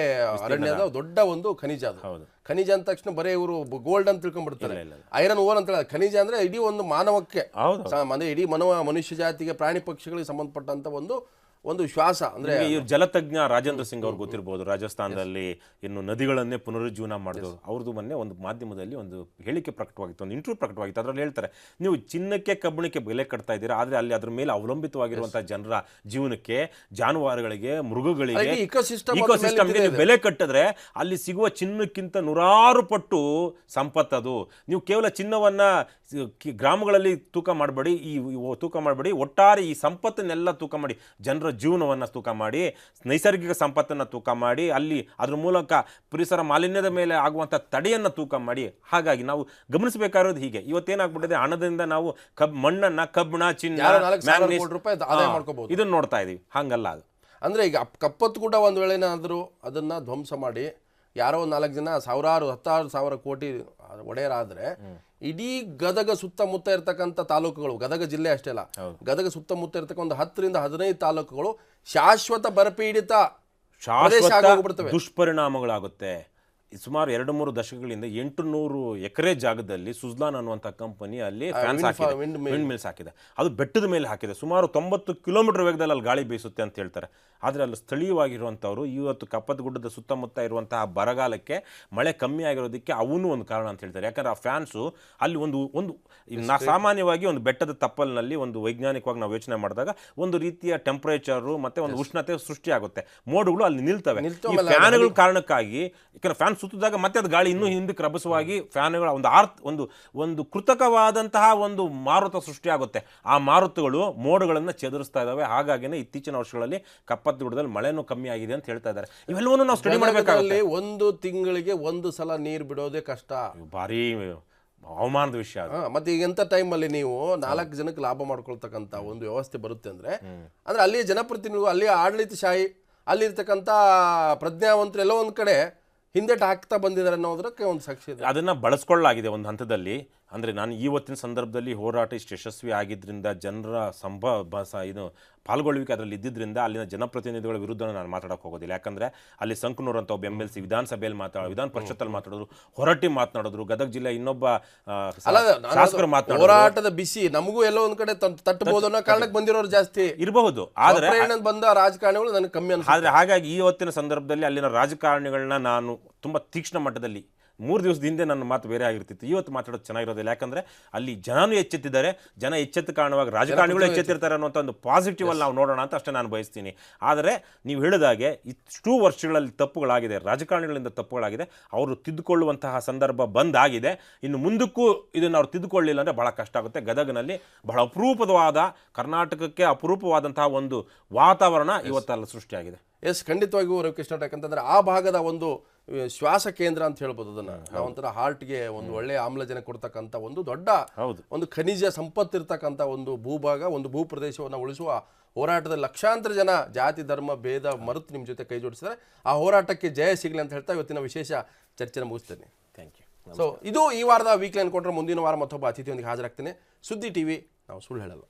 ಅರಣ್ಯದ ದೊಡ್ಡ ಒಂದು ಖನಿಜ ಅದು. ಹೌದು. ಖನಿಜ ಅಂದ ತಕ್ಷಣ ಬರೇ ಇವರು ಗೋಲ್ಡ್ ಅಂತ ತಿಳ್ಕೊಂಡ್ಬಿಡ್ತಾರೆ. ಐರನ್ ಓರ್ ಅಂತ ಖನಿಜ ಅಂದ್ರೆ ಇಡೀ ಒಂದು ಮಾನವಕ್ಕೆ ಇಡೀ ಮನವ ಮನುಷ್ಯ ಜಾತಿಗೆ ಪ್ರಾಣಿ ಪಕ್ಷಿಗಳಿಗೆ ಸಂಬಂಧಪಟ್ಟಂತ ಒಂದು ಒಂದು ಶ್ವಾಸ ಅಂದ್ರೆ ಇವ್ರು ಜಲತಜ್ಞ ರಾಜೇಂದ್ರ ಸಿಂಗ್ ಅವ್ರು ಗೊತ್ತಿರ್ಬೋದು ರಾಜಸ್ಥಾನದಲ್ಲಿ ಇನ್ನು ನದಿಗಳನ್ನೇ ಪುನರುಜ್ಜೀವನ ಮಾಡಿದ್ರು ಅವ್ರದ್ದು ಮೊನ್ನೆ ಒಂದು ಮಾಧ್ಯಮದಲ್ಲಿ ಒಂದು ಹೇಳಿಕೆ ಪ್ರಕಟವಾಗಿತ್ತು ಒಂದು ಇಂಟರ್ವ್ಯೂ ಪ್ರಕಟವಾಗಿತ್ತು. ಅದರಲ್ಲಿ ಹೇಳ್ತಾರೆ ನೀವು ಚಿನ್ನಕ್ಕೆ ಕಬ್ಬಿಣಕ್ಕೆ ಬೆಲೆ ಕಟ್ತಾ ಇದ್ದೀರಾ ಆದರೆ ಅಲ್ಲಿ ಅದ್ರ ಮೇಲೆ ಅವಲಂಬಿತವಾಗಿರುವಂತಹ ಜನರ ಜೀವನಕ್ಕೆ ಜಾನುವಾರುಗಳಿಗೆ ಮೃಗಗಳಿಗೆ ಇಕೋಸಿಸ್ಟಮ್ಗೆ ಬೆಲೆ ಕಟ್ಟಿದ್ರೆ ಅಲ್ಲಿ ಸಿಗುವ ಚಿನ್ನಕ್ಕಿಂತ ನೂರಾರು ಪಟ್ಟು ಸಂಪತ್ತದು. ನೀವು ಕೇವಲ ಚಿನ್ನವನ್ನ ಗ್ರಾಮಗಳಲ್ಲಿ ತೂಕ ಮಾಡಬೇಡಿ ಈ ಈ ತೂಕ ಮಾಡಬೇಡಿ ಒಟ್ಟಾರೆ ಈ ಸಂಪತ್ತನ್ನೆಲ್ಲ ತೂಕ ಮಾಡಿ ಜನರ ಜೀವನವನ್ನು ತೂಕ ಮಾಡಿ ನೈಸರ್ಗಿಕ ಸಂಪತ್ತನ್ನು ತೂಕ ಮಾಡಿ ಅಲ್ಲಿ ಅದರ ಮೂಲಕ ಪರಿಸರ ಮಾಲಿನ್ಯದ ಮೇಲೆ ಆಗುವಂಥ ತಡೆಯನ್ನು ತೂಕ ಮಾಡಿ. ಹಾಗಾಗಿ ನಾವು ಗಮನಿಸಬೇಕಾಗಿರೋದು ಹೀಗೆ. ಇವತ್ತೇನಾಗ್ಬಿಟ್ಟಿದೆ? ಹಣದಿಂದ ನಾವು ಕಬ್ ಮಣ್ಣನ್ನ ಕಬ್ಬಿಣ ಚಿನ್ನ ಇದನ್ನು ನೋಡ್ತಾ ಇದೀವಿ. ಹಂಗಲ್ಲ ಅದು. ಅಂದರೆ ಈಗ ಕಪ್ಪತ್ತು ಕೂಡ ಒಂದು ವೇಳೆನಾದರೂ ಅದನ್ನ ಧ್ವಂಸ ಮಾಡಿ ಯಾರೋ ಒಂದು ನಾಲ್ಕು ಜನ ಸಾವಿರಾರು ಹತ್ತಾರು ಸಾವಿರ ಕೋಟಿ ಒಡೆಯರಾದ್ರೆ ಇಡೀ ಗದಗ ಸುತ್ತಮುತ್ತ ಇರತಕ್ಕಂಥ ತಾಲೂಕುಗಳು ಗದಗ ಜಿಲ್ಲೆ ಅಷ್ಟೇ ಅಲ್ಲ ಗದಗ ಸುತ್ತಮುತ್ತ ಇರತಕ್ಕ ಒಂದು ಹತ್ತರಿಂದ ಹದಿನೈದು ತಾಲೂಕುಗಳು ಶಾಶ್ವತ ಬರಪೀಡಿತ. ದುಷ್ಪರಿಣಾಮಗಳಾಗುತ್ತೆ ಸುಮಾರು ಎರಡು ಮೂರು ದಶಕಗಳಿಂದ ಎಂಟು ನೂರು ಎಕರೆ ಜಾಗದಲ್ಲಿ ಸುಜ್ಲಾನ್ ಅನ್ನುವಂಥ ಕಂಪನಿ ಅಲ್ಲಿ ಫ್ಯಾನ್ಸ್ ಹಾಕಿದೆ. ವಿಂಡ್ ಮಿಲ್ಸ್ ಹಾಕಿದೆ. ಅದು ಬೆಟ್ಟದ ಮೇಲೆ ಹಾಕಿದೆ. ಸುಮಾರು ತೊಂಬತ್ತು ಕಿಲೋಮೀಟರ್ ವೇಗದಲ್ಲಿ ಅಲ್ಲಿ ಗಾಳಿ ಬೀಸುತ್ತೆ ಅಂತ ಹೇಳ್ತಾರೆ. ಆದರೆ ಅಲ್ಲಿ ಸ್ಥಳೀಯವಾಗಿರುವಂಥವ್ರು ಇವತ್ತು ಕಪ್ಪತ್ ಗುಡ್ಡದ ಸುತ್ತಮುತ್ತ ಇರುವಂತಹ ಬರಗಾಲಕ್ಕೆ ಮಳೆ ಕಮ್ಮಿ ಆಗಿರೋದಕ್ಕೆ ಅವನು ಒಂದು ಕಾರಣ ಅಂತ ಹೇಳ್ತಾರೆ. ಯಾಕಂದ್ರೆ ಆ ಫ್ಯಾನ್ಸು ಅಲ್ಲಿ ಒಂದು ಒಂದು ನಾ ಸಾಮಾನ್ಯವಾಗಿ ಒಂದು ಬೆಟ್ಟದ ತಪ್ಪಲಿನಲ್ಲಿ ಒಂದು ವೈಜ್ಞಾನಿಕವಾಗಿ ನಾವು ಯೋಚನೆ ಮಾಡಿದಾಗ ಒಂದು ರೀತಿಯ ಟೆಂಪರೇಚರು ಮತ್ತೆ ಒಂದು ಉಷ್ಣತೆ ಸೃಷ್ಟಿಯಾಗುತ್ತೆ. ಮೋಡಗಳು ಅಲ್ಲಿ ನಿಲ್ತವೆ. ಫ್ಯಾನ್ಗಳ ಕಾರಣಕ್ಕಾಗಿ ಯಾಕಂದ್ರೆ ಫ್ಯಾನ್ ಸುತ್ತಿದಾಗ ಮತ್ತೆ ಅದು ಗಾಳಿ ಇನ್ನೂ ಹಿಂದಕ್ಕೆ ರಭಸವಾಗಿ ಫ್ಯಾನ್ಗಳ ಒಂದು ಆರ್ತ್ ಒಂದು ಒಂದು ಕೃತಕವಾದಂತಹ ಒಂದು ಮಾರುತ ಸೃಷ್ಟಿಯಾಗುತ್ತೆ. ಆ ಮಾರುತಗಳು ಮೋಡಗಳನ್ನು ಚದುರಿಸ್ತಾ ಇದ್ದಾವೆ ಹಾಗಾಗಿನೇ ಇತ್ತೀಚಿನ ವರ್ಷಗಳಲ್ಲಿ ಕಪ್ಪತ್ತು ಗುಡ್ಡದಲ್ಲಿ ಮಳೆನೂ ಕಮ್ಮಿ ಆಗಿದೆ ಅಂತ ಹೇಳ್ತಾ ಇದ್ದಾರೆ ಇವೆಲ್ಲವನ್ನು ನಾವು ಸ್ಟಡಿ ಮಾಡಬೇಕಾಗುತ್ತೆ. ಒಂದು ತಿಂಗಳಿಗೆ ಒಂದು ಸಲ ನೀರು ಬಿಡೋದೇ ಕಷ್ಟ. ಭಾರಿ ಹವಾಮಾನದ ವಿಷಯ ಮತ್ತೆ ಈಗ ಎಂತ ಟೈಮಲ್ಲಿ ನೀವು ನಾಲ್ಕು ಜನಕ್ಕೆ ಲಾಭ ಮಾಡ್ಕೊಳ್ತಕ್ಕಂಥ ಒಂದು ವ್ಯವಸ್ಥೆ ಬರುತ್ತೆ ಅಂದ್ರೆ ಅಂದ್ರೆ ಅಲ್ಲಿಯ ಜನಪ್ರತಿನಿಧಿಗಳು ಆಡಳಿತ ಶಾಹಿ ಅಲ್ಲಿರ್ತಕ್ಕಂಥ ಪ್ರಜ್ಞಾವಂತರು ಎಲ್ಲೋ ಒಂದ್ ಕಡೆ ಹಿಂದೆಟ್ ಹಾಕ್ತಾ ಬಂದಿದ್ದಾರೆ ಅನ್ನೋದಕ್ಕೆ ಒಂದು ಸಾಕ್ಷಿ ಇದೆ. ಅದನ್ನ ಬಳಸ್ಕೊಳ್ಳಲಾಗಿದೆ ಒಂದು ಹಂತದಲ್ಲಿ. ಅಂದ್ರೆ ನಾನು ಇವತ್ತಿನ ಸಂದರ್ಭದಲ್ಲಿ ಹೋರಾಟ ಇಷ್ಟು ಯಶಸ್ವಿ ಆಗಿದ್ದರಿಂದ ಜನರ ಸಂಭ ಬಸ ಇದು ಪಾಲ್ಗೊಳ್ಳುವಿಕೆ ಅದರಲ್ಲಿ ಇದ್ದಿದ್ದರಿಂದ ಅಲ್ಲಿನ ಜನಪ್ರತಿನಿಧಿಗಳ ವಿರುದ್ಧ ನಾನು ಮಾತಾಡೋಕೆ ಹೋಗೋದಿಲ್ಲ. ಯಾಕಂದ್ರೆ ಅಲ್ಲಿ ಸಂಕನೂರ್ ಅಂತ ಒಬ್ಬ ಎಂ ಎಲ್ ಸಿ ವಿಧಾನಸಭೆಯಲ್ಲಿ ಮಾತಾಡೋ ವಿಧಾನ ಪರಿಷತ್ತಲ್ಲಿ ಮಾತಾಡಿದ್ರು ಹೊರಟಿ ಮಾತನಾಡಿದ್ರು ಗದಗ ಜಿಲ್ಲೆ ಇನ್ನೊಬ್ಬ ಶಾಸಕರು ಮಾತನಾಡಿದ್ರು. ಹೋರಾಟದ ಬಿಸಿ ನಮಗೂ ಎಲ್ಲೋ ಒಂದು ಕಡೆ ತಟ್ಟಬಹುದು ಅನ್ನೋ ಕಾರಣಕ್ಕೆ ಬಂದಿರೋರು ಜಾಸ್ತಿ. ಇರಬಹುದು. ಆದರೆ ಬಂದ ರಾಜಕಾರಣಿಗಳು ನನಗೆ ಕಮ್ಮಿ ಆದ್ರೆ ಹಾಗಾಗಿ ಇವತ್ತಿನ ಸಂದರ್ಭದಲ್ಲಿ ಅಲ್ಲಿನ ರಾಜಕಾರಣಿಗಳನ್ನ ನಾನು ತುಂಬ ತೀಕ್ಷ್ಣ ಮಟ್ಟದಲ್ಲಿ ಮೂರು ದಿವಸದ ಹಿಂದೆ ನನ್ನ ಮಾತು ಬೇರೆ ಆಗಿರ್ತಿತ್ತು. ಇವತ್ತು ಮಾತಾಡೋದು ಚೆನ್ನಾಗಿರೋದಿಲ್ಲ. ಯಾಕಂದ್ರೆ ಅಲ್ಲಿ ಜನನೂ ಎಚ್ಚೆತ್ತಿದ್ದಾರೆ. ಜನ ಎಚ್ಚೆತ್ತ ಕಾರಣವಾಗಿ ರಾಜಕಾರಣಿಗಳು ಎಚ್ಚೆತ್ತಿರ್ತಾರೆ ಅನ್ನೋಂಥ ಒಂದು ಪಾಸಿಟಿವ್ ಅಲ್ಲಿ ನಾವು ನೋಡೋಣ ಅಂತ ಅಷ್ಟೇ ನಾನು ಬಯಸ್ತೀನಿ. ಆದರೆ ನೀವು ಹೇಳಿದಾಗೆ ಇಷ್ಟು ವರ್ಷಗಳಲ್ಲಿ ತಪ್ಪುಗಳಾಗಿದೆ. ರಾಜಕಾರಣಿಗಳಿಂದ ತಪ್ಪುಗಳಾಗಿದೆ. ಅವರು ತಿದ್ದುಕೊಳ್ಳುವಂತಹ ಸಂದರ್ಭ ಬಂದಾಗಿದೆ. ಇನ್ನು ಮುಂದಕ್ಕೂ ಇದನ್ನು ಅವ್ರು ತಿದ್ದುಕೊಳ್ಳಿಲ್ಲ ಅಂದರೆ ಬಹಳ ಕಷ್ಟ ಆಗುತ್ತೆ. ಗದಗನಲ್ಲಿ ಬಹಳ ಅಪರೂಪವಾದ ಕರ್ನಾಟಕಕ್ಕೆ ಅಪರೂಪವಾದಂತಹ ಒಂದು ವಾತಾವರಣ ಇವತ್ತಲ್ಲಿ ಸೃಷ್ಟಿಯಾಗಿದೆ. ಎಸ್ ಖಂಡಿತವಾಗಿಯೂ ರವಿಕೃಷ್ಣ ಯಾಕಂತಂದ್ರೆ ಆ ಭಾಗದ ಒಂದು ಶ್ವಾಸ ಕೇಂದ್ರ ಅಂತ ಹೇಳ್ಬೋದು ಅದನ್ನ. ನಾವೊಂಥರ ಹಾರ್ಟ್ಗೆ ಒಂದು ಒಳ್ಳೆ ಆಮ್ಲಜನಕ ಕೊಡ್ತಕ್ಕಂಥ ಒಂದು ದೊಡ್ಡ ಹೌದು. ಒಂದು ಖನಿಜ ಸಂಪತ್ತಿರ್ತಕ್ಕಂಥ ಒಂದು ಭೂಭಾಗ ಒಂದು ಭೂ ಪ್ರದೇಶವನ್ನು ಉಳಿಸುವ ಹೋರಾಟದ ಲಕ್ಷಾಂತರ ಜನ ಜಾತಿ ಧರ್ಮ ಭೇದ ಮರೆತು ನಿಮ್ಮ ಜೊತೆ ಕೈ ಜೋಡಿಸಿದ್ರೆ ಆ ಹೋರಾಟಕ್ಕೆ ಜಯ ಸಿಗಲಿ ಅಂತ ಹೇಳ್ತಾ ಇವತ್ತಿನ ವಿಶೇಷ ಚರ್ಚೆನ ಮುಗಿಸ್ತೇನೆ. ಥ್ಯಾಂಕ್ ಯು ಸೊ ಇದು ಈ ವಾರದ ವೀಕ್ಲಿ ಅನ್ಕೊಂಡ್ರೆ ಮುಂದಿನ ವಾರ ಮತ್ತೊಬ್ಬ ಅತಿಥಿಯೊಂದಿಗೆ ಹಾಜರಾಗ್ತೇನೆ. ಸುದ್ದಿ ಟಿವಿ ನಾವು ಸುಳ್ಳು ಹೇಳಲ್ಲ.